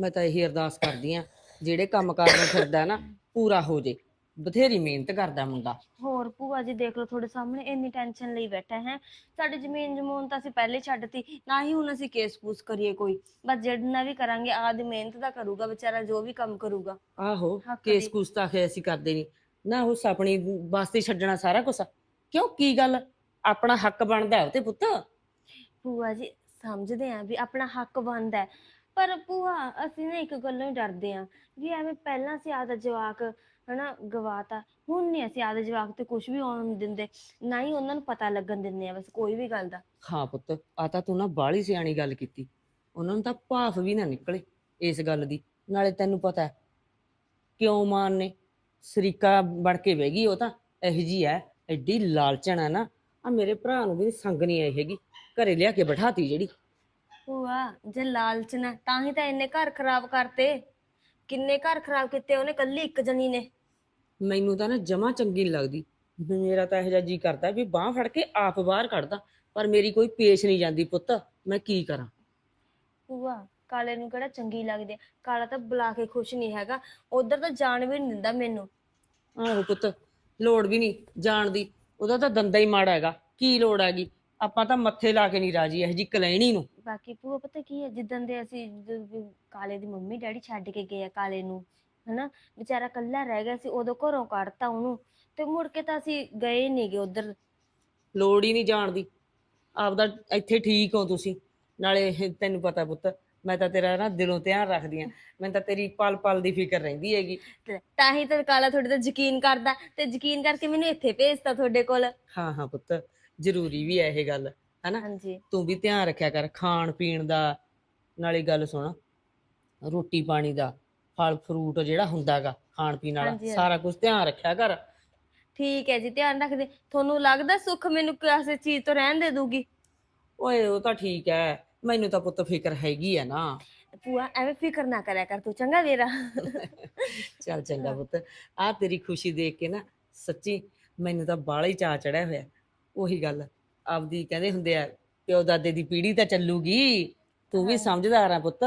ਮੈਂ ਤਾਂ ਇਹੀ ਅਰਦਾਸ ਕਰਦੀ ਆ। ਜਿਹੜੇ ਕੰਮ ਕਰਨ ਫਿਰਦਾ ਨਾ ਪੂਰਾ ਹੋ ਜੇ। ਬਥੇਰੀ ਮਿਹਨਤ ਕਰਦਾ ਮੁੰਡਾ। ਹੋਰ ਭੂਆ ਜੀ ਦੇਖ ਲਓ ਤੁਹਾਡੇ ਸਾਹਮਣੇ ਇੰਨੀ ਟੈਨਸ਼ਨ ਲਈ ਬੈਠਾ ਹੈ। ਸਾਡੀ ਜ਼ਮੀਨ ਜਮੂਨ ਤਾਂ ਅਸੀਂ ਪਹਿਲੇ ਹੀ ਛੱਡਤੀ ਨਾ ਹੀ ਹੁਣ ਅਸੀਂ ਕੇਸ ਪੂਸ ਕਰੀਏ ਕੋਈ। ਬਸ ਜਿਹੜਾ ਵੀ ਕਰਾਂਗੇ ਆਦੀ ਮਿਹਨਤ ਦਾ ਕਰੂਗਾ ਵਿਚਾਰਾ ਜੋ ਵੀ ਕੰਮ ਕਰੂਗਾ। ਆਹੋ ਹੱਕ ਕੇਸ ਦੀ। ਕੁਸ ਤਾਂ ਖੇ ਅਸੀਂ ਕਰਦੇ ਨਹੀਂ ਨਾ ਉਸ ਆਪਣੀ ਵਾਸਤੇ ਛੱਡਣਾ ਸਾਰਾ ਕੁਝ ਕਿਉਂ? ਕੀ ਗੱਲ? ਆਪਣਾ ਹੱਕ ਬਣਦਾ ਉਹ ਤੇ ਪੁੱਤ। ਭੂਆ ਜੀ ਸਮਝਦੇ ਆ ਵੀ ਆਪਣਾ ਹੱਕ ਬਣਦਾ ਹੈ। ਪਰ ਭੂਆ ਅਸੀਂ ਨਾ ਇੱਕ ਗੱਲੋਂ ਹੀ ਡਰਦੇ ਆ ਵੀ ਐਵੇਂ ਪਹਿਲਾਂ ਅਸੀਂ ਆਦਾ ਜਵਾਕ ਹਨਾ ਗਵਾਤਾ। ਹੁਣ ਨਹੀਂ ਅਸੀਂ ਆਦਾ ਜਵਾਕ ਤੇ ਕੁਝ ਵੀ ਆਉਣ ਦਿੰਦੇ ਨਾ ਹੀ ਉਹਨਾਂ ਨੂੰ ਪਤਾ ਲੱਗਣ ਦਿੰਦੇ ਆ ਬਸ ਕੋਈ ਵੀ ਗੱਲ ਦਾ। ਹਾਂ ਪੁੱਤ ਆ ਤਾਂ ਤੂੰ ਨਾ ਬਾਹਲੀ ਸਿਆਣੀ ਗੱਲ ਕੀਤੀ। ਉਹਨਾਂ ਨੂੰ ਤਾਂ ਭਾਫ ਵੀ ਨਾ ਨਿਕਲੇ ਇਸ ਗੱਲ ਦੀ ਨਾਲੇ ਤੈਨੂੰ ਪਤਾ ਹੈ ਕਿਉਂ ਮਾਨ ਨੇ ਸਰੀਕਾ ਬਣ ਕੇ ਬਹਿ ਗਈ ਉਹ ਤਾਂ ਇਹੋ ਜੀ ਐ ਐਡੀ ਲਾਲਚਣ ਹੈ ਨਾ ਆ ਮੇਰੇ ਭਰਾ ਨੂੰ ਵੀ ਸੰਗ ਨਹੀਂ ਆਈ ਹੈਗੀ ਘਰੇ ਲਿਆ ਕੇ ਬਿਠਾਤੀ ਜਿਹੜੀ। ਭੂਆ ਜੇ ਲਾਲਚ ਨਾ ਤਾਂ ਹੀ ਤਾਂ ਇੰਨੇ ਘਰ ਖਰਾਬ ਕਰਤੇ। ਕਿੰਨੇ ਘਰ ਖਰਾਬ ਕੀਤੇ ਉਹਨੇ ਕੱਲੀ ਇੱਕ ਜਣੀ ਨੇ। ਮੈਨੂੰ ਤਾਂ ਨਾ ਜਮਾ ਚੰਗੀ ਨਹੀਂ ਲੱਗਦੀ। ਮੇਰਾ ਤਾਂ ਇਹੋ ਜਿਹਾ ਜੀ ਕਰਦਾ ਵੀ ਬਾਹ ਫੜ ਕੇ ਆਪ ਬਾਹਰ ਕੱਢਦਾ ਪਰ ਮੇਰੀ ਕੋਈ ਪੇਸ਼ ਨਹੀਂ ਜਾਂਦੀ ਪੁੱਤ ਮੈਂ ਕੀ ਕਰਾਂ? ਭੂਆ ਕਾਲੇ ਨੂੰ ਕਿਹੜਾ ਚੰਗੀ ਲੱਗਦੀ ਆ? ਕਾਲਾ ਤਾਂ ਬੁਲਾ ਕੇ ਖੁਸ਼ ਨਹੀਂ ਹੈਗਾ ਉਧਰ ਤਾਂ ਜਾਣ ਵੀ ਨਹੀਂ ਦਿੰਦਾ ਮੈਨੂੰ। ਆਹੋ ਪੁੱਤ ਲੋੜ ਵੀ ਨਹੀਂ ਜਾਣ ਦੀ ਉਹਦਾ ਤਾਂ ਦੰਦਾ ਹੀ ਮਾੜਾ ਹੈਗਾ ਕੀ ਲੋੜ ਹੈਗੀ? ਆਪਾਂ ਤਾਂ ਮੱਥੇ ਲਾ ਕੇ ਨਹੀਂ ਰਾਜੀ ਇਹ ਜੀ ਕਲੈਣੀ ਨੂੰ। ਬਾਕੀ ਭੂਆ ਪਤਾ ਕੀ ਹੈ ਜਿੱਦਣ ਦੇ ਅਸੀਂ ਜ- ਕਾਲੇ ਦੀ ਮੰਮੀ ਡੈਡੀ ਛੱਡ ਕੇ ਗਏ ਆ ਕਾਲੇ ਨੂੰ ਹਨਾ ਵਿਚਾਰਾ ਕੱਲਾ ਰਹਿ ਗਿਆ ਸੀ ਉਦੋਂ ਘਰੋਂ ਕੱਢਤਾ ਉਹਨੂੰ ਤੇ ਮੁੜ ਕੇ ਤਾਂ ਅਸੀਂ ਗਏ ਨਹੀਂਗੇ ਉਧਰ। ਲੋੜ ਹੀ ਨਹੀਂ ਜਾਣਦੀ ਆਪਦਾ ਇੱਥੇ ਠੀਕ ਹੋ ਤੁਸੀਂ। ਨਾਲੇ ਇਹ ਤੈਨੂੰ ਪਤਾ ਪੁੱਤ ਮੈਂ ਤਾਂ ਤੇਰਾ ਨਾ ਦਿਲੋਂ ਧਿਆਨ ਰੱਖਦੀ ਆ ਮੈਨੂੰ ਤਾਂ ਤੇਰੀ ਪਲ ਪਲ ਦੀ ਫਿਕਰ ਰਹਿੰਦੀ ਹੈਗੀ। ਤਾਂ ਹੀ ਤਾਂ ਕਾਲਾ ਤੁਹਾਡੇ ਤੇ ਯਕੀਨ ਕਰਦਾ ਤੇ ਯਕੀਨ ਕਰਕੇ ਮੈਨੂੰ ਇੱਥੇ ਭੇਜਤਾ ਤੁਹਾਡੇ ਕੋਲ। ਹਾਂ ਹਾਂ ਪੁੱਤ ਜ਼ਰੂਰੀ ਵੀ ਹੈ ਇਹ ਗੱਲ ਹਨਾ? ਹਾਂਜੀ। ਤੂੰ ਵੀ ਧਿਆਨ ਰੱਖਿਆ ਕਰ ਖਾਣ ਪੀਣ ਦਾ। ਨਾਲੇ ਗੱਲ ਸੁਣ ਰੋਟੀ ਪਾਣੀ ਦਾ। ਫਲ ਫਰੂਟ ਜਿਹੜਾ ਹੁੰਦਾਗਾ ਖਾਣ ਪੀਣ ਵਾਲਾ ਹਾਂਜੀ। ਸਾਰਾ ਕੁਝ ਧਿਆਨ ਰੱਖਿਆ ਕਰ। ਠੀਕ ਹੈ ਜੀ ਧਿਆਨ ਰੱਖਦੇ। ਤੁਹਾਨੂੰ ਲੱਗਦਾ ਸੁੱਖ ਮੈਨੂੰ ਕਿਸੇ ਚੀਜ਼ ਤੋਂ ਰਹਿਣ ਦੇ ਦੂਗੀ ਓਏ ਉਹ ਤਾਂ ਠੀਕ ਹੈ। ਮੈਨੂੰ ਤਾਂ ਪੁੱਤ ਫਿਕਰ ਹੈਗੀ ਆ ਨਾ। ਭੂਆ ਐਵੇਂ ਫਿਕਰ ਨਾ ਕਰਿਆ ਕਰ ਤੂੰ ਚੰਗਾ ਵੀਰਾ। ਚੱਲ ਚੰਗਾ ਪੁੱਤ। ਆ ਤੇਰੀ ਖੁਸ਼ੀ ਦੇਖ ਕੇ ਨਾ ਸੱਚੀ ਮੈਨੂੰ ਤਾਂ ਬਾਲਾ ਹੀ ਚਾਅ ਚੜਿਆ ਹੋਇਆ। ਉਹੀ ਗੱਲ ਆਪਦੀ ਕਹਿੰਦੇ ਹੁੰਦੇ ਆ ਪਿਓ ਦਾਦੇ ਦੀ ਪੀੜ੍ਹੀ ਤਾਂ ਚੱਲੂਗੀ। ਤੂੰ ਵੀ ਸਮਝਦਾਰ ਆ ਪੁੱਤ।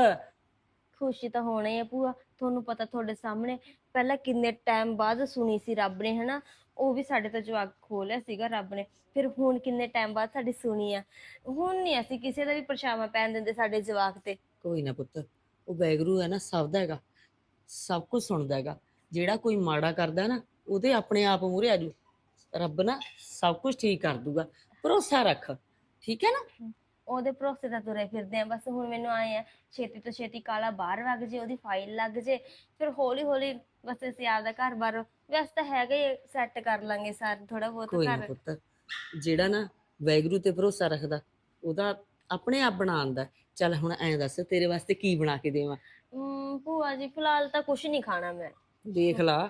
ਖੁਸ਼ੀ ਤਾਂ ਹੋਣਾ ਹੀ ਭੂਆ। ਤੁਹਾਨੂੰ ਪਤਾ ਤੁਹਾਡੇ ਸਾਹਮਣੇ ਪਹਿਲਾਂ ਕਿੰਨੇ ਟਾਈਮ ਬਾਅਦ ਸੁਣੀ ਸੀ ਰੱਬ ਨੇ ਹਨਾ? ਉਹ ਵੀ ਸਾਡੇ ਤੋਂ ਜਵਾਬ ਖੋਲਿਆ ਸੀਗਾ ਰੱਬ ਨੇ। ਫਿਰ ਹੁਣ ਕਿੰਨੇ ਟਾਈਮ ਬਾਅਦ ਸਾਡੀ ਸੁਣੀ ਆ? ਹੁਣ ਨਹੀਂ ਅਸੀਂ ਕਿਸੇ ਦਾ ਵੀ ਪਰਛਾਵਾਂ ਪੈਣ ਦਿੰਦੇ ਸਾਡੇ ਜਵਾਕ ਤੇ। ਕੋਈ ਨਾ ਪੁੱਤ ਉਹ ਵੈਗਰੂ ਹੈ ਨਾ ਸਭ ਦਾ ਹੈਗਾ। ਸਭ ਕੁਝ ਸੁਣਦਾ ਹੈਗਾ। ਜਿਹੜਾ ਕੋਈ ਮਾੜਾ ਕਰਦਾ ਨਾ ਉਹਦੇ ਆਪਣੇ ਆਪ ਮੂਹਰੇ ਆਜੂ ਰੱਬ ਨਾ ਸਭ ਕੁਝ ਠੀਕ ਕਰ ਦੂਗਾ। ਭਰੋਸਾ ਰੱਖ। ਠੀਕ ਹੈ ਨਾ? ਉਹਦੇ ਭਰੋਸੇ ਤਾਂ ਤੁਰੇ ਫਿਰਦੇ ਆ ਬਸ ਹੁਣ ਮੈਨੂੰ ਆਏ ਆ ਛੇਤੀ ਤੋਂ ਛੇਤੀ ਕਾਲਾ ਬਾਹਰ ਵਗ ਜੇ ਉਹਦੀ ਫਾਈਲ ਲੱਗ ਜੇ ਫਿਰ ਹੌਲੀ ਹੌਲੀ ਬਸ ਅਸੀਂ ਆਪਦਾ ਘਰ-ਬਾਰ ਵੈਸੇ ਤਾਂ ਹੈਗਾ ਹੀ ਸੈੱਟ ਕਰ ਲਾਂਗੇ ਸਾਰ ਥੋੜਾ ਬਹੁਤ ਕੋਈ ਨਾ ਘਰ। ਪੁੱਤ ਜਿਹੜਾ ਨਾ ਵੈਗਰੂ ਤੇ ਭਰੋਸਾ ਰੱਖਦਾ ਉਹਦਾ ਆਪਣੇ ਆਪ ਬਣਾਉਂਦਾ ਚੱਲ ਹੁਣ ਐਂ ਦੱਸ ਤੇਰੇ ਵਾਸਤੇ ਕੀ ਬਣਾ ਕੇ ਦੇਵਾਂ? ਹਮ, ਭੂਆ ਜੀ ਫਿਲਹਾਲ ਤਾਂ ਕੁਝ ਨਹੀਂ ਖਾਣਾ ਮੈਂ। ਦੇਖ ਲਾ।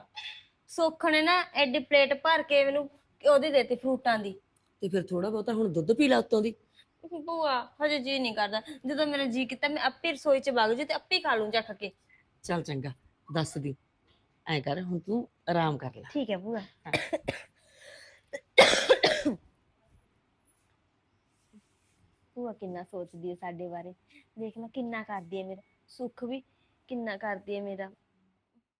ਸੁੱਖ ਨੇ ਨਾ ਐਡੀ ਪਲੇਟ ਭਰ ਕੇ ਮੈਨੂੰ ਉਹਦੀ ਦੇਤੀ ਫਰੂਟਾਂ ਦੀ। ਤੇ ਫਿਰ ਥੋੜਾ ਬਹੁਤਾ ਹੁਣ ਦੁੱਧ ਪੀ ਲਾ ਉੱਤੋਂ ਦੀ। ਭੂਆ ਹਜੇ ਜੀ ਨਹੀਂ ਕਰਦਾ। ਜਦੋਂ ਮੇਰਾ ਜੀ ਕੀਤਾ ਮੈਂ ਆਪੇ ਰਸੋਈ 'ਚ ਵਗ ਜੂ ਤੇ ਆਪੇ ਖਾ ਲੂੰ ਚੱਕ ਕੇ। ਚੱਲ ਚੰਗਾ ਦੱਸ ਦੀ। ਐਂ ਕਰ ਹੁਣ ਤੂੰ ਆਰਾਮ ਕਰ ਲੈ। ਠੀਕ ਹੈ ਭੂਆ। ਭੂਆ ਕਿੰਨਾ ਸੋਚਦੀ ਹੈ ਸਾਡੇ ਬਾਰੇ। ਦੇਖ ਲੈ ਕਿੰਨਾ ਕਰਦੀ ਹੈ ਮੇਰਾ ਸੁੱਖ ਵੀ ਕਿੰਨਾ ਕਰਦੀ ਹੈ ਮੇਰਾ।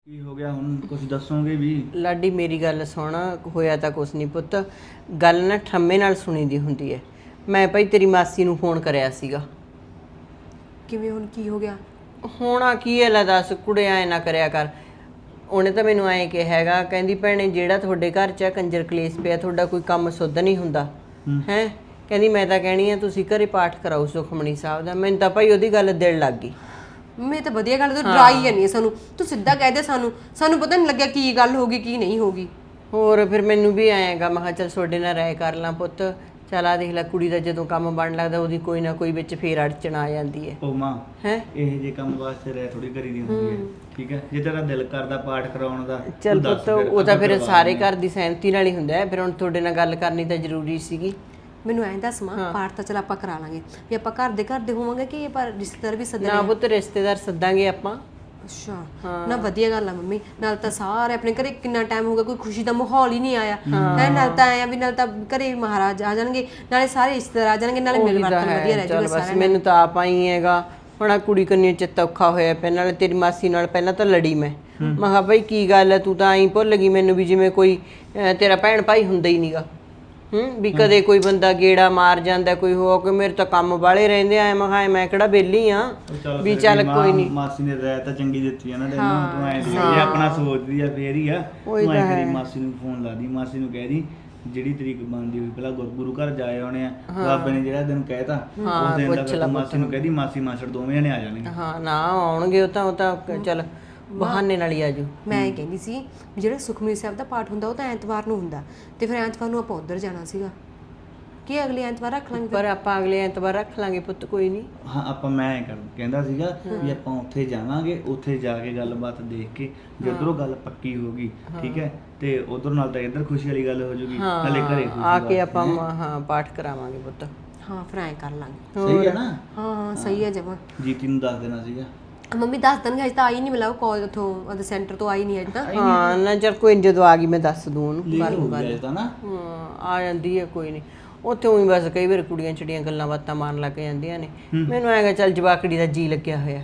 ਕੀ ਹੋ ਗਿਆ ਹੁਣ ਕੁਝ ਦੱਸੋਗੇ ਵੀ? ਲਾਡੀ ਮੇਰੀ ਗੱਲ ਸੁਣ ਹੋਇਆ ਤਾਂ ਕੁਛ ਨਹੀਂ ਪੁੱਤ। ਗੱਲ ਨਾ ਠੰਮੇ ਨਾਲ ਸੁਣੀ ਦੀ ਹੁੰਦੀ ਹੈ। ਮੈਂ ਭਾਈ ਤੇਰੀ ਮਾਸੀ ਨੂੰ ਫੋਨ ਕਰਿਆ ਸੀਗਾ। ਕਿਵੇਂ ਹੁਣ ਕੀ ਹੋ ਗਿਆ? ਹੋਣਾ ਕੀ ਹੈ ਲੈ ਦੱਸ ਕੁੜੇ ਐ ਨਾ ਕਰਿਆ ਕਰ। ਉਹਨੇ ਤਾਂ ਮੈਨੂੰ ਐਂ ਕਿਹਾ ਹੈਗਾ ਕਹਿੰਦੀ ਭੈਣੇ ਜਿਹੜਾ ਤੁਹਾਡੇ ਘਰ 'ਚ ਆ ਕੰਜਰ ਕਲੇਸ਼ ਪਿਆ ਤੁਹਾਡਾ ਕੋਈ ਕੰਮ ਸੁੱਧ ਨਹੀਂ ਹੁੰਦਾ। ਹੈ। ਕਹਿੰਦੀ ਮੈਂ ਤਾਂ ਕਹਿਣੀ ਆ ਤੁਸੀਂ ਘਰੇ ਪਾਠ ਕਰਾਓ ਸੁਖਮਣੀ ਸਾਹਿਬ ਦਾ। ਮੈਨੂੰ ਤਾਂ ਭਾਈ ਉਹਦੀ ਗੱਲ ਦਿਲ ਲੱਗ ਗਈ। ਮੈਂ ਤਾਂ ਵਧੀਆ ਗੱਲ ਤੂੰ ਡਰਾਈ ਜਾਨੀ ਸਾਨੂੰ। ਤੂੰ ਸਿੱਧਾ ਕਹਿ ਦੇ ਸਾਨੂੰ। ਸਾਨੂੰ ਪਤਾ ਨਹੀਂ ਲੱਗਿਆ ਕੀ ਗੱਲ ਹੋ ਗਈ ਕੀ ਨਹੀਂ ਹੋ ਗਈ। ਹੋਰ ਫਿਰ ਮੈਨੂੰ ਵੀ ਆਏਗਾ ਮੈਂ ਕਿਹਾ ਚੱਲ ਤੁਹਾਡੇ ਨਾਲ ਰਾਏ ਕਰ ਲਾਂ ਪੁੱਤ। ਚੱਲ ਆ ਦੇਖ ਲੈ ਕੁੜੀ ਦਾ ਜਦੋਂ ਕੰਮ ਬਣ ਲੱਗਦਾ ਉਹਦੀ ਕੋਈ ਨਾ ਕੋਈ ਵਿੱਚ ਫੇਰ ਅੜਚਣ ਆ ਜਾਂਦੀ ਹੈ। ਉਹ ਮਾਂ ਹੈ? ਇਹ ਜੇ ਕੰਮ ਵਾਸਤੇ ਰਹਿ ਥੋੜੀ ਕਰੀ ਦੀ ਹੁੰਦੀ ਹੈ। ਠੀਕ ਹੈ? ਜੇ ਤੇਰਾ ਦਿਲ ਕਰਦਾ ਪਾਠ ਕਰਾਉਣ ਦਾ ਚਲ ਪੁੱਤ ਉਹ ਤਾਂ ਫਿਰ ਸਾਰੇ। ਘਰ ਦੀ ਸਹਿਮਤੀ ਨਾਲ ਹੀ ਹੁੰਦਾ ਹੈ। ਫਿਰ ਹੁਣ ਤੁਹਾਡੇ ਨਾਲ ਗੱਲ ਕਰਨੀ ਤਾਂ ਜ਼ਰੂਰੀ ਸੀਗੀ। ਮੈਨੂੰ ਐਂ ਦੱਸ ਮਾਂ ਪਾਠ ਤਾਂ ਚਲ ਆਪਾਂ ਕਰਾ ਲਾਂਗੇ। ਵੀ ਆਪਾਂ ਘਰ ਦੇ ਘਰ ਦੇ ਹੋਵਾਂਗੇ ਕਿ ਪਰ ਰਿਸ਼ਤੇਦਾਰ ਵੀ ਸੱਦਣੇ ਨਾ ਪੁੱਤ ਰਿਸ਼ਤੇਦਾਰ ਸੱਦਾਂਗੇ ਆਪਾਂ। ਅੱਛਾ। ਨਾ ਵਧੀਆ ਗੱਲ ਆ ਮੰਮੀ ਨਾਲ ਤਾਂ ਸਾਰੇ ਆਪਣੇ ਘਰੇ ਕਿੰਨਾ ਟਾਈਮ ਹੋ ਗਿਆ ਕੋਈ ਖੁਸ਼ੀ ਦਾ ਮਾਹੌਲ ਹੀ ਨਹੀਂ ਆਇਆ। ਹੈ। ਨਾਲ ਤਾਂ ਆਇਆ ਵੀ ਨਾਲ ਤਾਂ ਘਰੇ ਮਹਾਰਾਜ ਆ ਜਾਣਗੇ ਨਾਲੇ ਸਾਰੇ ਰਿਸ਼ਤੇਦਾਰ ਆ ਜਾਣਗੇ ਨਾਲੇ ਮਿਲ ਵਰਤਨ ਵਧੀਆ ਰਹਿ ਚੱਲ ਜਾਊਗਾ ਬਸ ਮੈਨੂੰ ਤਾਂ ਆਪ ਆਈ ਹੈਗਾ ਹੁਣ ਆਹ ਕੁੜੀ ਕੰਨੀ ਚਿੱਤ ਔਖਾ ਹੋਇਆ ਪਿਆ ਨਾਲੇ ਤੇਰੀ ਮਾਸੀ ਨਾਲ ਪਹਿਲਾਂ ਤਾਂ ਲੜੀ ਮੈਂ। ਮੈਂ ਕਿਹਾ ਬਈ ਕੀ ਗੱਲ ਹੈ ਤੂੰ ਤਾਂ ਐਂ ਭੁੱਲ ਗਈ ਮੈਨੂੰ ਵੀ ਜਿਵੇਂ ਕੋਈ ਅਹ, ਤੇਰਾ ਭੈਣ ਭਾਈ ਹੁੰਦਾ ਹੀ ਨਹੀਂਗਾ ਹੂੰ ਵੀ ਕਦੇ ਕੋਈ ਬੰਦਾ ਗੇੜਾ ਮਾਰ ਜਾਂਦਾ ਕੋਈ ਹੋ ਕੇ ਮੇਰੇ ਤਾਂ ਕੰਮ ਵਾਲੇ ਰਹਿੰਦੇ ਆ ਮੈਂ ਕਿਹਾ ਮੈਂ ਕਿਹੜਾ ਬੇਲੀ ਆ? ਵੀ ਚੱਲ ਕੋਈ ਨਹੀਂ ਮਾਸੀ ਨੇ ਰਾਇ ਤਾਂ ਚੰਗੀ ਦਿੱਤੀ ਆ ਨਾ ਤੈਨੂੰ ਤੂੰ ਐਂ ਦੀ ਇਹ ਆਪਣਾ ਸੋਚਦੀ ਆ ਫੇਰ ਹੀ ਆ। ਤੂੰ ਐਂ ਕਰੀ। ਮਾਸੀ ਨੂੰ ਫੋਨ ਲਾ ਦੀ ਮਾਸੀ ਨੂੰ ਕਹਿ ਦੀ ਜਿਹੜੀ ਤਰੀਕ ਬਣਦੀ ਹੋਈ ਪਹਿਲਾਂ ਗੁਰ- ਘਰ ਜਾਏ ਆਉਣੇ ਆ। ਬਾਬੇ ਨੇ ਜਿਹੜਾ ਦਿਨ ਕਹਿਤਾ ਉਸ ਦਿਨ ਦਾ ਮਾਸੀ ਨੂੰ ਕਹਿ ਦੀ ਮਾਸੀ ਮਾਸੜ ਦੋਵੇਂ ਜਣੇ ਆ ਜਾਣਗੇ। ਹਾਂ ਨਾ ਆਉਣਗੇ ਉਹ ਤਾਂ ਉਹ ਤਾਂ ਚੱਲ। ਬਹਾਨੇ ਨਾਲ ਹੀ ਆਜੂ ਮੈਂ ਇਹ ਕਹਿੰਦੀ ਸੀ ਵੀ ਜਿਹੜਾ ਸੁਖਮਨੀ ਸਾਹਿਬ ਦਾ ਪਾਠ ਹੁੰਦਾ ਉਹ ਤਾਂ ਐਤਵਾਰ ਨੂੰ ਹੁੰਦਾ ਤੇ ਫਿਰ ਐਤਵਾਰ ਨੂੰ ਆਪਾਂ ਉੱਧਰ ਜਾਣਾ ਸੀਗਾ। ਕੀ ਅਗਲੇ ਐਤਵਾਰ ਰੱਖ ਲਾਂਗੇ ਪਰ ਆਪਾਂ ਅਗਲੇ ਐਤਵਾਰ ਰੱਖ ਲਾਂਗੇ ਪੁੱਤ ਕੋਈ ਨਹੀਂ ਹਾਂ ਆਪਾਂ ਮੈਂ ਐਂ ਕਰ ਕਹਿੰਦਾ ਸੀਗਾ ਵੀ ਆਪਾਂ ਉੱਥੇ ਜਾਵਾਂਗੇ ਉੱਥੇ ਜਾ ਕੇ ਗੱਲਬਾਤ ਦੇਖ ਕੇ ਜਦੋਂ ਗੱਲ ਪੱਕੀ ਹੋ ਗਈ ਠੀਕ ਹੈ? ਤੇ ਉਧਰ ਨਾਲ ਤਾਂ ਇੱਧਰ ਖੁਸ਼ੀ ਵਾਲੀ ਗੱਲ ਹੋ ਜੂਗੀ ਨਾਲੇ ਘਰੇ ਖੁਸ਼ੀ ਆ ਕੇ ਆਪਾਂ ਮ- ਹਾਂ ਪਾਠ ਕਰਾਵਾਂਗੇ ਪੁੱਤ। ਹਾਂ ਫਿਰ ਐਂ ਕਰ ਲਾਂਗੇ। ਸਹੀ ਹੈ ਨਾ? ਹਾਂ ਹਾਂ ਸਹੀ ਹੈ ਜਮਾ। ਜੀਤੀ ਨੂੰ ਦੱਸ ਦੇਣਾ ਸੀਗਾ। ਮੰਮੀ ਦੱਸ ਦੇਣਗੇ ਅਜੇ ਤਾਂ ਆਈ ਨਹੀਂ ਮਿਲਾਓ ਕਾਲ ਉਥੋਂ ਉਹਦੇ ਸੈਂਟਰ ਤੋਂ ਆਈ ਨਹੀਂ ਅਜੇ ਤਾਂ। ਹਾਂ ਨਾ ਚਲ ਕੋਈ ਨੀ, ਜਦੋਂ ਆ ਗਈ ਮੈਂ ਦੱਸ ਦੂੰ ਉਹਨੂੰ ਲੇਟ ਹੋ ਗਿਆ ਇਹ ਤਾਂ ਨਾ। ਹਾਂ ਆ ਜਾਂਦੀ ਹੈ ਕੋਈ ਨਹੀਂ ਉੱਥੇ ਉਹੀ ਬਸ ਕਈ ਵਾਰ ਕੁੜੀਆਂ ਛੜੀਆਂ ਗੱਲਾਂ ਬਾਤਾਂ ਮਾਰਨ ਲੱਗ ਜਾਂਦੀਆਂ ਨੇ। ਮੈਨੂੰ ਐਗਾ ਚੱਲ ਜਵਾਕੜੀ ਦਾ ਜੀ ਲੱਗਿਆ ਹੋਇਆ।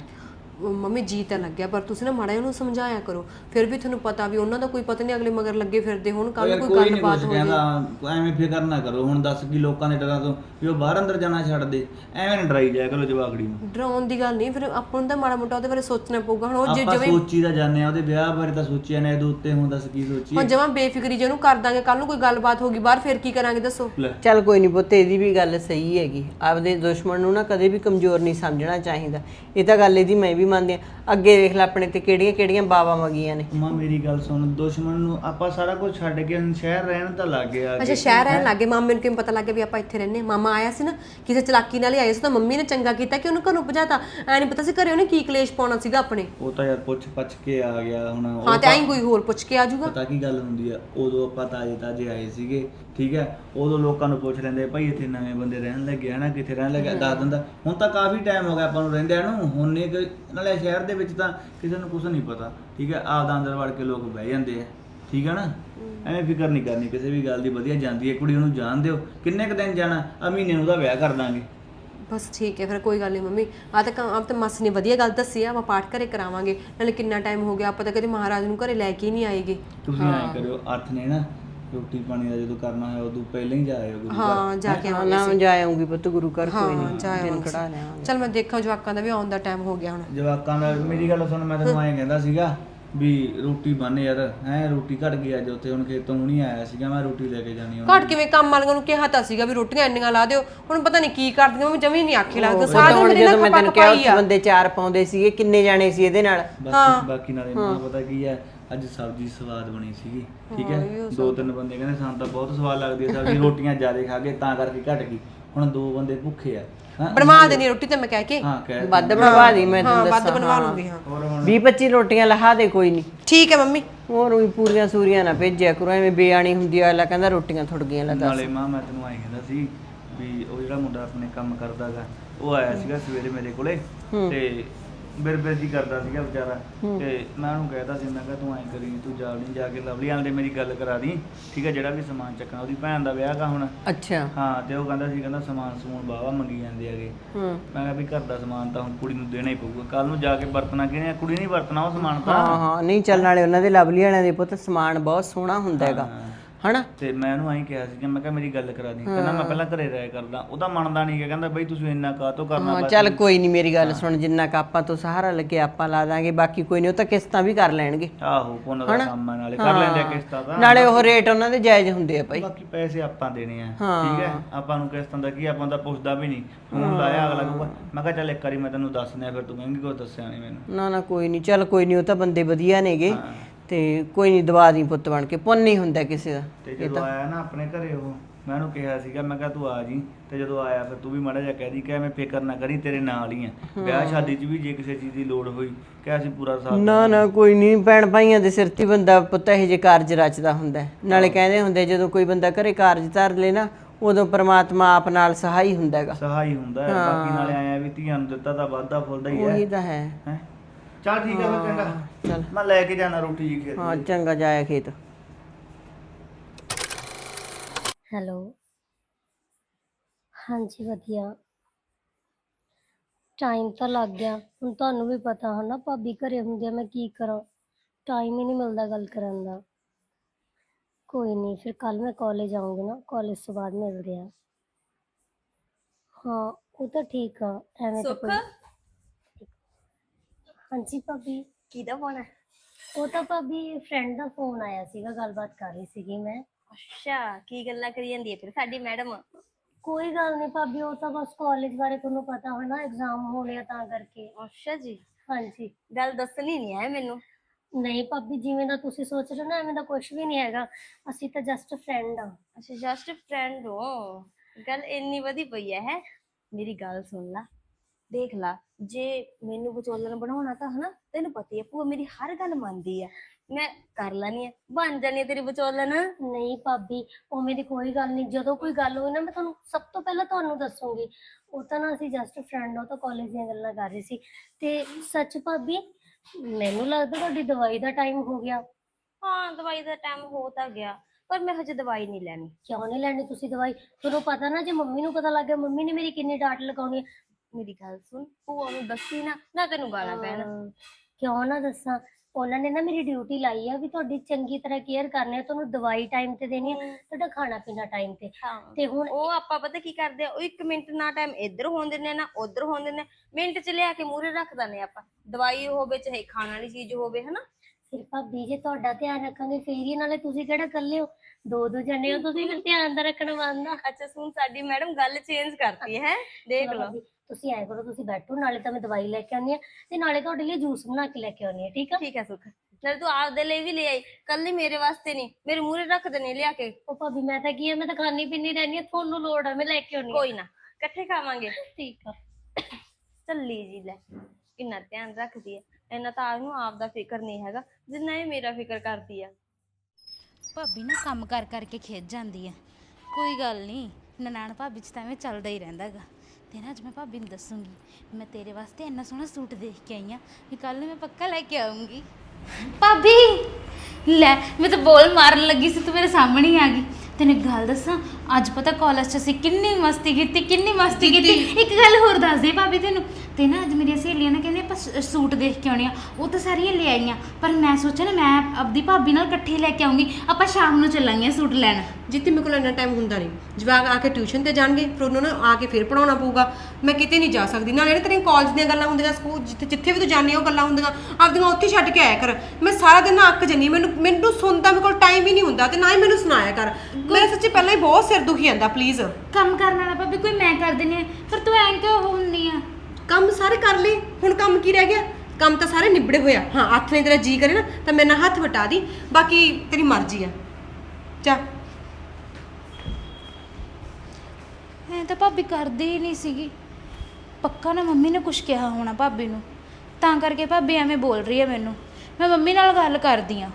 ਮੰਮੀ ਜੀ ਤਾਂ ਲੱਗਿਆ ਪਰ ਤੁਸੀਂ ਨਾ ਮਾੜਾ ਜਿਹਾ ਉਹਨੂੰ ਸਮਝਾਇਆ ਕਰੋ। ਫਿਰ ਵੀ ਤੁਹਾਨੂੰ ਪਤਾ ਵੀ ਉਹਨਾਂ ਦਾ ਕੋਈ ਪਤਾ ਨਹੀਂ ਅਗਲੇ ਮਗਰ ਲੱਗੇ ਫਿਰਦੇ ਹੁਣ ਕੱਲ ਕੋਈ ਕੋਈ ਨਹੀਂ ਗੱਲਬਾਤ ਕੁਝ ਹੋ ਜਾਏ ਕਹਿੰਦਾ ਐਵੇਂ ਫਿਕਰ ਨਾ ਕਰੋ ਹੁਣ ਦੱਸ ਕੀ ਲੋਕਾਂ ਦੇ ਡਰਾਂ ਤੋਂ ਵੀ ਉਹ ਬਾਹਰ ਅੰਦਰ ਜਾਣਾ ਛੱਡ ਦੇ ਐਵੇਂ ਨਾ ਡਰਾਈ ਜਾਇਆ ਕਰੋ ਜਵਾਕੜੀ ਨੂੰ। ਡਰਾਉਣ ਦੀ ਗੱਲ ਨਹੀਂ ਫਿਰ ਆਪਾਂ ਨੂੰ ਤਾਂ ਮਾੜਾ ਮੋਟਾ ਉਹਦੇ ਬਾਰੇ ਸੋਚਣਾ ਪਊਗਾ। ਹੁਣ ਉਹ ਜੇ ਆਪਾਂ ਜਿਵੇਂ ਸੋਚੀ ਤਾਂ ਜਾਂਦੇ ਆ ਉਹਦੇ ਵਿਆਹ ਬਾਰੇ ਤਾਂ ਸੋਚਿਆ ਨੇ ਇਹਦੇ ਉੱਤੇ ਹੁਣ ਦੱਸ ਕੀ ਸੋਚੀ ਹੁਣ ਜਮਾਂ ਬੇਫਿਕਰੀ ਜਿਹਨੂੰ ਕਰ ਦਾਂਗੇ ਕੱਲ ਨੂੰ ਕੋਈ ਗੱਲਬਾਤ ਹੋਗੀ ਬਾਹਰ ਫਿਰ ਕੀ ਕਰਾਂਗੇ ਦੱਸੋ? ਚੱਲ ਕੋਈ ਨਹੀਂ ਪੁੱਤ ਇਹਦੀ ਵੀ ਗੱਲ ਸਹੀ ਹੈਗੀ। ਆਪਦੇ ਦੁਸ਼ਮਣ ਨੂੰ ਨਾ ਕਦੇ ਵੀ ਕਮਜ਼ੋਰ ਨਹੀਂ ਸਮਝਣਾ ਚਾਹੀਦਾ। ਇਹ ਤਾਂ ਗੱਲ ਇਹਦੀ ਮੈਂ ਵੀ ਮੰਨਦੀ ਆ ਅੱਗੇ ਵੇਖ ਲੈ ਆਪਣੇ ਤੇ ਕਿਹੜੀਆਂ ਕਿਹੜੀਆਂ ਬਾਵਾ ਮਗੀਆਂ ਨੇ। ਮਾਂ ਮੇਰੀ ਗੱਲ ਸੁਣ ਦੁਸ਼ਮਣ ਨੂੰ ਆਪਾਂ ਸਾਰਾ ਕੁਝ ਛੱਡ ਕੇ ਹੁਣ ਸ਼ਹਿਰ ਰਹਿਣ ਤਾਂ ਲੱਗ ਗਿਆ ਅੱਛਾ ਸ਼ਹਿਰ ਰਹਿਣ ਲੱਗੇ। ਮਾਮੇ ਨੂੰ ਕਿਵੇਂ ਪਤਾ ਲੱਗ ਗਿਆ ਵੀ ਆਪਾਂ ਇੱਥੇ ਰਹਿੰਦੇ ਹਾਂ? ਮਾਮਾ ਆਇਆ ਸੀ ਨਾ ਕਿਸੇ ਚਲਾਕੀ ਨਾਲ ਹੀ ਆਇਆ ਸੀ ਤਾਂ ਮੰਮੀ ਨੇ ਚੰਗਾ ਕੀਤਾ ਕਿ ਉਹਨੂੰ ਘਰੋਂ ਭਜਾਤਾ। ਐ ਨਹੀਂ ਪਤਾ ਸੀ ਘਰੇ ਉਹਨੇ ਕੀ ਕਲੇਸ਼ ਪਾਉਣਾ ਸੀਗਾ ਆਪਣੇ। ਉਹ ਤਾਂ ਯਾਰ ਪੁੱਛ ਪੱਛ ਕੇ ਆ ਗਿਆ ਹੁਣ। ਉਹ ਹਾਂ ਤੇ ਐਂ ਕੋਈ ਹੋਰ ਪੁੱਛ ਕੇ ਆ ਜਾਊਗਾ। ਪਤਾ ਕੀ ਗੱਲ ਹੁੰਦੀ ਆ ਉਦੋਂ ਆਪਾਂ ਤਾਜੇ ਤਾਜੇ ਆਏ ਸੀਗੇ ਠੀਕ ਹੈ ਉਦੋਂ ਲੋਕਾਂ ਨੂੰ ਪੁੱਛ ਲੈਂਦੇ ਭਾਈ ਇੱਥੇ ਨਵੇਂ ਬੰਦੇ ਰਹਿਣ ਲੱਗੇ ਆ ਨਾ ਕਿੱਥੇ ਰਹਿਣ ਲੱਗੇ ਆ, ਦੱਸ ਦਿੰਦਾ। ਹੁਣ ਤਾਂ ਕਾਫੀ ਟਾਈਮ ਹੋ ਗਿਆ ਆਪਾਂ ਨੂੰ ਰਹਿੰਦਿਆਂ ਨੂੰ ਹੁਣ ਨੇ ਕਿ ਨਾਲੇ ਸ਼ਹਿਰ ਦੇ ਵਿੱਚ ਤਾਂ ਕਿਸੇ ਨੂੰ ਕੁਝ ਨਹੀਂ ਪਤਾ ਠੀਕ ਹੈ? ਆਪਦਾ ਅੰਦਰ ਵੜ ਕੇ ਲੋਕ ਬਹਿ ਜਾਂਦੇ ਆ ਠੀਕ ਹੈ ਨਾ? ਐਵੇਂ ਫਿਕਰ ਨਹੀਂ ਕਰਨੀ ਕਿਸੇ ਵੀ ਗੱਲ ਦੀ ਵਧੀਆ ਜਾਂਦੀ ਹੈ ਕੁੜੀ ਉਹਨੂੰ ਜਾਣ ਦਿਓ। ਕਿੰਨੇ ਕ ਦਿਨ ਜਾਣਾ? ਆ ਮਹੀਨੇ ਨੂੰ ਉਹਦਾ ਵਿਆਹ ਕਰ ਦਾਂਗੇ। ਬਸ ਠੀਕ ਹੈ ਫਿਰ ਕੋਈ ਗੱਲ ਨਹੀਂ ਮੰਮੀ। ਆ ਤਾਂ ਕੰਮ- ਆਪ ਤਾਂ ਮਸ ਨੇ ਵਧੀਆ ਗੱਲ ਦੱਸੀ ਆ ਆਪਾਂ ਪਾਠ ਘਰੇ ਕਰਾਵਾਂਗੇ। ਨਾਲੇ ਕਿੰਨਾ ਟਾਈਮ ਹੋ ਗਿਆ ਆਪਾਂ ਤਾਂ ਕਦੇ ਮਹਾਰਾਜ ਨੂੰ ਘਰੇ ਲੈ ਕੇ ਹੀ ਨਹੀਂ ਆਏਗੇ। ਤੁਸੀਂ ਐਂ ਕਰਿਓ ਅੱਠ ਨੇ ਨਾ ਰੋਟੀ ਪਾਣੀ ਦਾ ਜਦੋਂ ਕਰਨਾ ਹੈ ਉਦੋਂ ਪਹਿਲਾਂ ਹੀ ਜਾਇਓ ਗੁਰੂ ਘਰ। ਹਾਂ ਜਾ ਕੇ ਹਾਂ ਨਾ ਆਉਂਗੀ ਪੁੱਤ ਗੁਰੂ ਘਰ ਕੋਈ ਹਾਂ ਨਹੀਂ। ਜਾ ਦਿਨ ਕਢਾ ਲਿਆ ਚਲ ਮੈਂ ਦੇਖਾਂ ਜਵਾਕਾਂ ਦਾ ਵੀ ਆਉਣ ਦਾ ਟਾਈਮ ਹੋ ਗਿਆ ਹੁਣ। ਜਵਾਕਾਂ ਦਾ ਮੇਰੀ ਗੱਲ ਸੁਣ ਮੈਂ ਤੈਨੂੰ ਐਂ ਕਹਿੰਦਾ ਸੀਗਾ ਵੀ ਰੋਟੀ ਬਣ ਯਾਰ ਹੈ ਰੋਟੀ ਘਟ ਗਈ ਅੱਜ ਉੱਥੇ ਹੁਣ ਖੇਤੋਂ ਹੁਣੀ ਆਇਆ ਸੀਗਾ ਮੈਂ ਰੋਟੀ ਲੈ ਕੇ ਜਾਣੀ ਹੁਣ ਘਟ ਕਿਵੇਂ ਕੰਮ ਵਾਲਿਆਂ ਨੂੰ ਕਿਹਾ ਤਾਂ ਸੀਗਾ ਵੀ ਰੋਟੀਆਂ ਇੰਨੀਆਂ ਲਾ ਦਿਓ ਹੁਣ ਪਤਾ ਨਹੀਂ ਕੀ ਕਰਦੀਆਂ ਮੈਂ ਜਮੀ ਨਹੀਂ ਆਖੇ ਲੱਗਦਾ ਸਾਰਾ ਹੁਣ ਦਿਨ ਜਦੋਂ ਮੈਂ ਤੈਨੂੰ ਕਿਹਾ ਬੰਦੇ ਚਾਰ ਪਾਉਂਦੇ ਸੀਗੇ ਕਿੰਨੇ ਜਾਣੇ ਸੀ ਇਹਦੇ ਨਾਲ? ਬਾਕੀ ਬਾਕੀ ਨਾਲੇ ਮੈਨੂੰ ਪਤਾ ਕੀ ਹੈ ਅੱਜ ਸਬਜ਼ੀ ਸਵਾਦ ਬਣੀ ਸੀਗੀ ਠੀਕ ਹੈ? ਦੋ ਤਿੰਨ ਬੰਦੇ ਕਹਿੰਦੇ ਸਾਨੂੰ ਤਾਂ ਬਹੁਤ ਸਵਾਦ ਲੱਗਦੀ ਹੈ ਸਬਜ਼ੀ ਰੋਟੀਆਂ ਜ਼ਿਆਦਾ ਖਾ ਗਏ ਤਾਂ ਕਰਕੇ ਘਟ ਗਈ। ਹੁਣ ਦੋ ਬੰਦੇ ਭੁੱਖੇ ਆ ਹਾਂ? ਬਣਵਾ ਦੇਣੀ ਰੋਟੀ ਤੇ ਮੈਂ ਕਹਿ ਕੇ। ਹਾਂ ਕਹਿ ਵੱਧ ਬਣਵਾ ਦੀ ਮੈਂ ਹਾਂ ਤੈਨੂੰ ਵੱਧ ਦੱਸਾਂ। ਬਣਵਾ ਲੂੰਗੀ ਹਾਂ। ਹੋਰ ਹੁਣ? 20 25 ਰੋਟੀਆਂ ਲਹਾ ਦੇ ਕੋਈ ਨਹੀਂ। ਠੀਕ ਹੈ ਮੰਮੀ। ਹੋਰ ਉਹੀ ਪੂਰੀਆਂ ਸੂਰੀਆਂ ਨਾ ਭੇਜਿਆ ਕਰੋ ਐਵੇਂ ਬੇਆਣੀ ਹੁੰਦੀ ਆ ਅਗਲਾ ਕਹਿੰਦਾ ਰੋਟੀਆਂ ਥੁੜ ਗਈਆਂ ਲੈ ਦੱਸ। ਨਾਲੇ ਮਾਂ ਮੈਂ ਤੈਨੂੰ ਐਂ ਕਹਿੰਦਾ ਸੀ ਵੀ ਉਹ ਜਿਹੜਾ ਮੁੰਡਾ ਆਪਣੇ ਕੰਮ ਕਰਦਾਗਾ ਉਹ ਆਇਆ ਸੀਗਾ ਸਵੇਰੇ ਮੇਰੇ ਕੋਲੇ ਤੇ ਬਿਰ ਬਿਰ ਜੀ ਕਰਦਾ ਸੀਗਾ ਵਿਚਾਰਾ ਤੇ ਮੈਂ ਉਹਨੂੰ ਕਹਿਤਾ ਸੀ ਮੈਂ ਕਿਹਾ ਤੂੰ ਐਂ ਕਰੀ ਤੂੰ ਜਾ ਨਹੀਂ ਜਾ ਕੇ ਲਵਲੀ ਵਾਲੇ ਦੇ ਮੇਰੀ ਗੱਲ ਕਰਾ ਦੀ ਠੀਕ ਹੈ ਜਿਹੜਾ ਵੀ ਸਮਾਨ ਚੱਕਣਾ ਉਹਦੀ ਭੈਣ ਦਾ ਵਿਆਹ ਕਾ ਹੁਣ। ਅੱਛਾ। ਹਾਂ ਤੇ ਉਹ ਕਹਿੰਦਾ ਸੀ ਕਹਿੰਦਾ ਸਮਾਨ ਸਮੂਨ ਬਾਵਾ ਮੰਗੀ ਜਾਂਦੇ ਹੈਗੇ। ਹੂੰ। ਮੈਂ ਕਿਹਾ ਵੀ ਘਰ ਦਾ ਸਮਾਨ ਤਾਂ ਹੁਣ ਕੁੜੀ ਨੂੰ ਦੇਣਾ ਹੀ ਪਊਗਾ ਕੱਲ ਨੂੰ ਜਾ ਕੇ ਵਰਤਣਾ ਕਿਹਨੇ ਆ? ਕੁੜੀ ਨਹੀਂ ਵਰਤਣਾ ਉਹ ਸਮਾਨ ਤਾਂ। ਹਾਂ ਹਾਂ ਨਹੀਂ ਚੱਲਣ ਵਾਲੇ ਉਹਨਾਂ ਦੇ ਲਵਲੀ ਵਾਲਿਆਂ ਦੇ ਪੁੱਤ ਸਮਾਨ ਬਹੁਤ ਸੋਹਣਾ ਹੁੰਦਾ ਹੈਗਾ। ਹਨਾ? ਤੇ ਮੈਂ ਉਹਨੂੰ ਐਂ ਕਿਹਾ ਸੀ ਕਿ ਮੈਂ ਕਿਹਾ ਮੇਰੀ ਗੱਲ ਕਰਾ ਦੀ। ਕਹਿੰਦਾ ਮੈਂ ਪਹਿਲਾਂ ਘਰੇ ਰਹਿ ਕਰਦਾ। ਉਹ ਤਾਂ ਮੰਨਦਾ ਨਹੀਂ ਕਿ ਕਹਿੰਦਾ ਬਈ ਤੁਸੀਂ ਇੰਨਾ ਕਾਹਤੋਂ ਕਰਨਾ ਹਾਂ ਚੱਲ ਕੋਈ ਨਹੀਂ ਮੇਰੀ ਗੱਲ ਸੁਣ। ਜਿੰਨਾ ਕ ਆਪਾਂ ਤੋਂ ਸਹਾਰਾ ਲੱਗੇ ਆਪਾਂ ਲਾ ਦਾਂਗੇ। ਬਾਕੀ ਕੋਈ ਨਹੀਂ ਉਹ ਤਾਂ ਕਿਸ਼ਤਾਂ ਵੀ ਕਰ ਲੈਣਗੇ। ਆਹੋ ਪੁੰਨ ਦਾ ਕੰਮ ਆ ਨਾਲੇ ਕਰ ਲੈਂਦੇ ਆ ਕਿਸ਼ਤਾਂ ਤਾਂ। ਨਾਲੇ ਉਹ ਰੇਟ ਉਹਨਾਂ ਦੇ ਜਾਇਜ਼ ਹੁੰਦੇ ਆ ਭਾਈ ਬਾਕੀ ਪੈਸੇ ਆਪਾਂ ਦੇਣੇ ਆ ਠੀਕ ਹੈ? ਆਪਾਂ ਨੂੰ ਕਿਸ਼ਤਾਂ ਦਾ ਕੀ ਆਪਾਂ ਤਾਂ ਪੁੱਛਦਾ ਵੀ ਨਹੀਂ ਫੋਨ ਲਾਇਆ ਅਗਲਾ ਕਹੂਗਾ ਮੈਂ ਕਿਹਾ ਚੱਲ ਇੱਕ ਵਾਰੀ ਮੈਂ ਤੈਨੂੰ ਦੱਸ ਦਿਆਂ ਫਿਰ ਤੂੰ ਕਹਿੰਗੀ ਕੋਈ ਦੱਸਿਆ ਨਹੀਂ ਮੈਨੂੰ। ਨਾ ਨਾ ਕੋਈ ਨਹੀਂ ਚੱਲ ਕੋਈ ਨਹੀਂ ਉਹ ਤਾਂ ਬੰਦੇ ਵਧੀਆ ਨੇਗੇ। ਤੇ ਕੋਈ ਨਹੀਂ ਦਵਾ ਦੀ ਪੁੱਤ ਬਣ ਕੇ ਪੁੰਨ ਨਹੀਂ ਹੁੰਦਾ ਕਿਸੇ ਦਾ ਤੇ ਜਦੋਂ ਆਇਆ ਨਾ ਆਪਣੇ ਘਰੇ ਉਹ ਮੈਂ ਉਹਨੂੰ ਕਿਹਾ ਸੀਗਾ ਮੈਂ ਕਿਹਾ ਤੂੰ ਆ ਜੀ ਤੇ ਜਦੋਂ ਆਇਆ ਫਿਰ ਤੂੰ ਵੀ ਮਾੜਾ ਜਿਹਾ ਕਹਿ ਦੀ ਕਿ ਐਵੇਂ ਫਿਕਰ ਨਾ ਕਰੀ ਤੇਰੇ ਨਾਲ ਹੀ ਆ। ਵਿਆਹ ਸ਼ਾਦੀ 'ਚ ਵੀ ਜੇ ਕਿਸੇ ਚੀਜ਼ ਦੀ ਲੋੜ ਹੋਈ ਕਿ ਅਸੀਂ ਪੂਰਾ ਸਾਥ ਨਾ ਨਾ ਕੋਈ ਨਹੀਂ ਭੈਣ ਭਾਈਆਂ ਦੇ ਸਿਰ ਤੇ ਬੰਦਾ ਪੁੱਤ ਇਹੋ ਜਿਹੇ ਕਾਰਜ ਰਚਦਾ ਹੁੰਦਾ ਹੈ। ਨਾਲੇ ਕਹਿੰਦੇ ਹੁੰਦੇ ਜਦੋਂ ਕੋਈ ਬੰਦਾ ਘਰੇ ਕਾਰਜ ਧਰ ਲੇ ਨਾ ਉਦੋਂ ਪ੍ਰਮਾਤਮਾ ਆਪ ਨਾਲ ਸਹਾਈ ਹੁੰਦਾ ਹੈਗਾ। ਸਹਾਈ ਹੁੰਦਾ ਹੈ ਬਾਕੀ ਨਾਲੇ ਆਇਆ ਵੀ ਧੀਆਂ ਨੂੰ ਦਿੱਤਾ ਤਾਂ ਵਾਧਾ ਫੁੱਲਦਾ ਹੀ ਹੈ। ਉਹੀ ਤਾਂ ਹੈ। ਹੈ? ਚੱਲ ਠੀਕ ਫਿਰ ਚੰਗਾ। ਚੱਲ। ਮੈਂ ਲੈ ਕੇ ਜਾਣਾ ਰੋਟੀ ਜੀ ਖੇਤ ਹਾਂ ਚੰਗਾ ਜਾਇਆ ਖੇਤ। ਹੈਲੋ। ਹਾਂਜੀ ਵਧੀਆ। ਟਾਈਮ ਤਾਂ ਲੱਗ ਗਿਆ। ਹੁਣ ਤੁਹਾਨੂੰ ਵੀ ਪਤਾ ਹੈ ਨਾ ਭਾਬੀ ਘਰੇ ਹੁੰਦੀ ਆ ਮੈਂ ਕੀ ਕਰਾਂ? ਟਾਈਮ ਹੀ ਨਹੀਂ ਮਿਲਦਾ ਗੱਲ ਕਰਨ ਦਾ। ਕੋਈ ਨਹੀਂ ਫਿਰ ਕੱਲ ਮੈਂ ਕਾਲਜ ਆਉਂਗੀ ਨਾ ਕਾਲਜ ਤੋਂ ਬਾਅਦ ਮਿਲਦੇ ਆ। ਹਾਂ ਉਹ ਤਾਂ ਠੀਕ ਆ ਐਵੇਂ ਤਾਂ ਕੋਈ ਹਾਂਜੀ ਭਾਬੀ। ਕਿਹਦਾ ਫੋਨ ਹੈ ਉਹ ਤਾਂ ਭਾਬੀ ਫਰੈਂਡ ਦਾ ਫੋਨ ਆਇਆ ਸੀਗਾ ਗੱਲਬਾਤ ਕਰ ਰਹੀ ਸੀਗੀ ਮੈਂ। ਅੱਛਾ ਕੀ ਗੱਲਾਂ ਕਰੀ ਜਾਂਦੀ ਹੈ ਫਿਰ ਸਾਡੀ ਮੈਡਮ ਕੋਈ ਗੱਲ ਨਹੀਂ ਭਾਬੀ ਉਹ ਤਾਂ ਬਸ ਕਾਲਜ ਬਾਰੇ ਤੁਹਾਨੂੰ ਪਤਾ ਹੈ ਨਾ ਐਗਜ਼ਾਮ ਹੋਣੇ ਆ ਤਾਂ ਕਰਕੇ। ਅੱਛਾ ਜੀ। ਹਾਂਜੀ। ਗੱਲ ਦੱਸਣੀ ਨਹੀਂ ਹੈ ਮੈਨੂੰ। ਨਹੀਂ ਭਾਬੀ ਜਿਵੇਂ ਦਾ ਤੁਸੀਂ ਸੋਚ ਰਹੇ ਹੋ ਨਾ ਐਵੇਂ ਦਾ ਕੁਝ ਵੀ ਨਹੀਂ ਹੈਗਾ। ਅਸੀਂ ਤਾਂ ਜਸਟ ਫਰੈਂਡ ਆ। ਅੱਛਾ ਜਸਟ ਫਰੈਂਡ ਹੋ। ਗੱਲ ਇੰਨੀ ਵਧੀ ਪਈ ਹੈ ਹੈਂ? ਮੇਰੀ ਗੱਲ ਸੁਣ ਲਾ। ਦੇਖ ਲਾ ਜੇ ਮੈਨੂੰ ਵਿਚੋਲਣ ਬਣਾਉਣਾ ਤਾਂ ਹਨਾ ਤੈਨੂੰ ਪਤਾ ਹੀ ਹੈ ਭੂਆ ਮੇਰੀ ਹਰ ਗੱਲ ਮੰਨਦੀ ਆ। ਮੈਂ ਕਰ ਲੈਣੀ ਆ। ਬਣ ਜਾਣੀ ਆ ਤੇਰੀ ਵਿਚੋਲਣ। ਨਹੀਂ ਭਾਬੀ ਉਵੇਂ ਦੀ ਕੋਈ ਗੱਲ ਨਹੀਂ। ਜਦੋਂ ਕੋਈ ਗੱਲ ਹੋਈ ਨਾ ਮੈਂ ਤੁਹਾਨੂੰ ਸਭ ਤੋਂ ਪਹਿਲਾਂ ਤੁਹਾਨੂੰ ਦੱਸੂਗੀ। ਉਹ ਤਾਂ ਨਾ ਅਸੀਂ ਜਸਟ ਫਰੈਂਡ ਉਹ ਤਾਂ ਕਾਲਜ ਦੀਆਂ ਗੱਲਾਂ ਕਰ ਰਹੀ ਸੀ। ਤੇ ਸੱਚ ਭਾਬੀ ਮੈਨੂੰ ਲੱਗਦਾ ਤੁਹਾਡੀ ਦਵਾਈ ਦਾ ਟਾਈਮ ਹੋ ਗਿਆ। ਹਾਂ ਦਵਾਈ ਦਾ ਟਾਈਮ ਹੋ ਤਾਂ ਗਿਆ ਪਰ ਮੈਂ ਹਜੇ ਦਵਾਈ ਨਹੀਂ ਲੈਣੀ। ਕਿਉਂ ਨਹੀਂ ਲੈਣੀ ਤੁਸੀਂ ਦਵਾਈ? ਤੁਹਾਨੂੰ ਪਤਾ ਨਾ ਜੇ ਮੰਮੀ ਨੂੰ ਪਤਾ ਲੱਗ ਗਿਆ ਮੰਮੀ ਨੇ ਮੇਰੀ ਕਿੰਨੀ ਡਾਂਟ ਲਗਾਉਣੀ ਹੈ ਮੇਰੀ ਗੱਲ ਸੁਣ ਭੂਆ ਨੂੰ ਦੱਸੀ ਨਾ ਨਾ ਤੈਨੂੰ ਗਾਲਾਂ ਪੈਣ। ਅਹ, ਕਿਉਂ ਨਾ ਦੱਸਾਂ? ਉਹਨਾਂ ਨੇ ਨਾ ਮੇਰੀ ਡਿਊਟੀ ਲਾਈ ਆ ਵੀ ਤੁਹਾਡੀ ਚੰਗੀ ਤਰ੍ਹਾਂ ਕੇਅਰ ਕਰਨੀ ਆ ਤੁਹਾਨੂੰ ਦਵਾਈ ਟਾਈਮ ਤੇ ਦੇਣੀ ਆ ਤੁਹਾਡਾ ਖਾਣਾ ਪੀਣਾ ਟਾਈਮ ਤੇ। ਹਾਂ। ਤੇ ਹੁਣ ਉਹ ਆਪਾਂ ਪਤਾ ਕੀ ਕਰਦੇ ਆ ਉਹ ਇੱਕ ਮਿੰਟ ਨਾ ਟਾਈਮ ਇੱਧਰ ਹੋਣ ਦਿੰਦੇ ਆ ਨਾ ਉੱਧਰ ਹੋਣ ਦਿੰਦੇ ਆ। ਮਿੰਟ ਚ ਲਿਆ ਕੇ ਮੂਹਰੇ ਰੱਖ ਦਿੰਦੇ ਆ ਆਪਾਂ। ਦਵਾਈ ਹੋਵੇ ਚਾਹੇ ਖਾਣ ਵਾਲੀ ਚੀਜ਼ ਹੋਵੇ ਹਨਾ? ਫਿਰ ਭਾਬੀ ਜੇ ਤੁਹਾਡਾ ਧਿਆਨ ਰੱਖਾਂਗੇ ਫੇਰ ਹੀ ਨਾਲੇ ਤੁਸੀਂ ਕਿਹੜਾ ਇਕੱਲੇ ਹੋ? ਦੋ ਦੋ ਜਣੇ ਹੋ ਤੁਸੀਂ ਫਿਰ ਧਿਆਨ ਦਾ ਰੱਖਣਾ ਬਣਦਾ ਅੱਛਾ ਸੁਣ ਸਾਡੀ ਮੈਡਮ ਗੱਲ ਚੇਂਜ ਕਰਤੀ ਹੈ। ਦੇਖ ਲਓ। ਭਾਬੀ, ਤੁਸੀਂ ਐਂ ਕਰੋ ਤੁਸੀਂ ਬੈਠੋ ਨਾਲੇ ਤਾਂ ਮੈਂ ਦਵਾਈ ਲੈ ਕੇ ਆਉਣੀ ਆ ਤੇ ਨਾਲੇ ਤੁਹਾਡੇ ਲਈ ਜੂਸ ਬਣਾ ਕੇ ਲੈ ਕੇ ਆਉਣੀ ਆ ਠੀਕ ਆ? ਠੀਕ ਹੈ ਸੁਖ। ਨਾਲੇ ਤੂੰ ਆਪਦੇ ਲਈ ਵੀ ਲੈ ਆਈ ਕੱਲੀ ਮੇਰੇ ਵਾਸਤੇ ਨਹੀਂ ਮੇਰੇ ਮੂਹਰੇ ਰੱਖ ਦੇਣੇ ਲਿਆ ਕੇ। ਉਹ ਭਾਬੀ ਮੈਂ ਤਾਂ ਕੀ ਆ ਮੈਂ ਤਾਂ ਖਾਣੀ ਪੀਣੀ ਰਹਿਣੀ ਆ ਤੁਹਾਨੂੰ ਲੋੜ ਆ ਮੈਂ ਲੈ ਕੇ ਆਉਣੀ ਆ ਕੋਈ ਨਾ ਇਕੱਠੇ ਖਾਵਾਂਗੇ। ਠੀਕ ਆ। ਚੱਲੀ ਜੀ ਲੈ ਕਿੰਨਾ ਧਿਆਨ ਰੱਖਦੀ ਹੈ ਇੰਨਾ ਤਾਂ ਇਹਨੂੰ ਆਪ ਦਾ ਫਿਕਰ ਨਹੀਂ ਹੈਗਾ ਜਿੰਨਾ ਇਹ ਮੇਰਾ ਫਿਕਰ ਕਰਦੀ ਆ। ਭਾਬੀ ਨਾ ਕੰਮ ਕਰ ਕਰਕੇ ਖੇਜ ਜਾਂਦੀ ਆ। ਕੋਈ ਗੱਲ ਨਹੀਂ ਨਨਾਣ ਭਾਬੀ ਚ ਤਾਂ ਐਵੇਂ ਚੱਲਦਾ ਹੀ ਰਹਿੰਦਾ ਗਾ। ਤੇ ਨਾ ਅੱਜ ਮੈਂ ਭਾਬੀ ਨੂੰ ਦੱਸੂਗੀ ਮੈਂ ਤੇਰੇ ਵਾਸਤੇ ਇੰਨਾ ਸੋਹਣਾ ਸੂਟ ਦੇਖ ਕੇ ਆਈ ਆ ਵੀ ਕੱਲ ਨੂੰ ਮੈਂ ਪੱਕਾ ਲੈ ਕੇ ਆਉਂਗੀ ਭਾਬੀ! ਲੈ ਮੈਂ ਤਾਂ ਬੋਲ ਮਾਰਨ ਲੱਗੀ ਸੀ ਤੂੰ ਮੇਰੇ ਸਾਹਮਣੇ ਹੀ ਆ ਗਈ। ਤੈਨੂੰ ਇੱਕ ਗੱਲ ਦੱਸਾਂ ਅੱਜ ਪਤਾ ਕਾਲਜ 'ਚ ਅਸੀਂ ਕਿੰਨੀ ਮਸਤੀ ਕੀਤੀ ਕਿੰਨੀ ਮਸਤੀ ਕੀਤੀ। ਇੱਕ ਗੱਲ ਹੋਰ ਦੱਸ ਦੇ ਭਾਬੀ ਤੈਨੂੰ ਤੇ ਨਾ ਅੱਜ ਮੇਰੀਆਂ ਸਹੇਲੀਆਂ ਨੇ ਕਹਿੰਦੇ ਆਪਾਂ ਸ- ਸੂਟ ਦੇਖ ਕੇ ਆਉਣੇ ਆ। ਉਹ ਤਾਂ ਸਾਰੀਆਂ ਲੈ ਆਈਆਂ। ਪਰ ਮੈਂ ਸੋਚਿਆ ਨਾ ਮੈਂ ਆਪਦੀ ਭਾਬੀ ਨਾਲ ਇਕੱਠੇ ਲੈ ਕੇ ਆਉਂਗੀ ਆਪਾਂ ਸ਼ਾਮ ਨੂੰ ਚੱਲਾਂਗੇ ਸੂਟ ਲੈਣ। ਜਿੱਤੇ ਮੇਰੇ ਕੋਲ ਇੰਨਾ ਟਾਈਮ ਹੁੰਦਾ ਨਹੀਂ। ਜਵਾਕ ਆ ਕੇ ਟਿਊਸ਼ਨ ਤੇ ਜਾਣਗੇ ਫਿਰ ਉਹਨਾਂ ਨੂੰ ਆ ਕੇ ਫਿਰ ਪੜਾਉਣਾ ਪਊਗਾ। ਮੈਂ ਕਿਤੇ ਨਹੀਂ ਜਾ ਸਕਦੀ। ਨਾਲ ਜਿਹੜੇ ਤੇਰੀਆਂ ਕਾਲਜ ਦੀਆਂ ਗੱਲਾਂ ਹੁੰਦੀਆਂ ਸਕੂਲ ਜਿੱਥੇ ਜਿੱਥੇ ਵੀ ਤੂੰ ਜਾਂਦੀ ਆ ਉਹ ਗੱਲਾਂ ਹੁੰਦੀਆਂ। ਆਪਦੀਆਂ ਉੱਥੇ ਹੀ ਛੱਡ ਕੇ ਆਇਆ ਕਰ। ਮੈਂ ਸਾਰਾ ਦਿਨ ਨਾ ਅੱਕ ਜੰਨੀ ਮੈਨੂੰ ਮੈਨੂੰ ਸੁਣਨ ਦਾ ਮੇਰੇ ਕੋਲ ਟਾਈਮ ਹੀ ਨਹੀਂ ਹੁੰਦਾ ਤੇ ਨਾ ਹੀ ਮੈਨੂੰ ਸੁਣਾਇਆ ਕਰ। ਮੇਰੇ ਸੱਚੀ ਪਹਿਲਾਂ ਹੀ ਬਹੁਤ ਸਿਰ ਦੁਖੀ ਜਾਂਦਾ ਪਲੀਜ਼ ਕੰਮ ਕਰਨ ਵਾਲਾ ਭਾਬੀ ਕੋਈ ਮੈਂ ਕਰ ਦਿੰਦੀ ਆ। ਪਰ ਤੂੰ ਐਂ ਕਿਉਂ ਹੁੰਨੀ ਆ? ਕੰਮ ਸਾਰੇ ਕਰ ਲਏ, ਹੁਣ ਕੰਮ ਕੀ ਰਹਿ ਗਿਆ? ਕੰਮ ਤਾਂ ਸਾਰੇ ਨਿਬੜੇ ਹੋਇਆ ਹਾਂ, ਹੱਥ ਨੇ ਤੇਰਾ ਜੀ ਕਰੇ ਨਾ, ਤਾਂ ਮੇਰੇ ਨਾਲ ਹੱਥ ਵਟਾ ਦੀ, ਬਾਕੀ ਤੇਰੀ ਮਰਜ਼ੀ ਆ। ਚਾ ਐਂ ਤਾਂ ਭਾਬੀ ਕਰਦੀ ਹੀ ਨਹੀਂ ਸੀਗੀ। ਪੱਕਾ ਨਾ ਮੰਮੀ ਨੇ ਕੁਝ ਕਿਹਾ ਹੋਣਾ ਭਾਬੀ ਨੂੰ। ਤਾਂ ਕਰਕੇ ਭਾਬੀ ਐਵੇਂ ਬੋਲ ਰਹੀ ਹੈ ਮੈਨੂੰ। ਮੈਂ ਮੰਮੀ ਨਾਲ ਗੱਲ ਕਰਦੀ ਆ।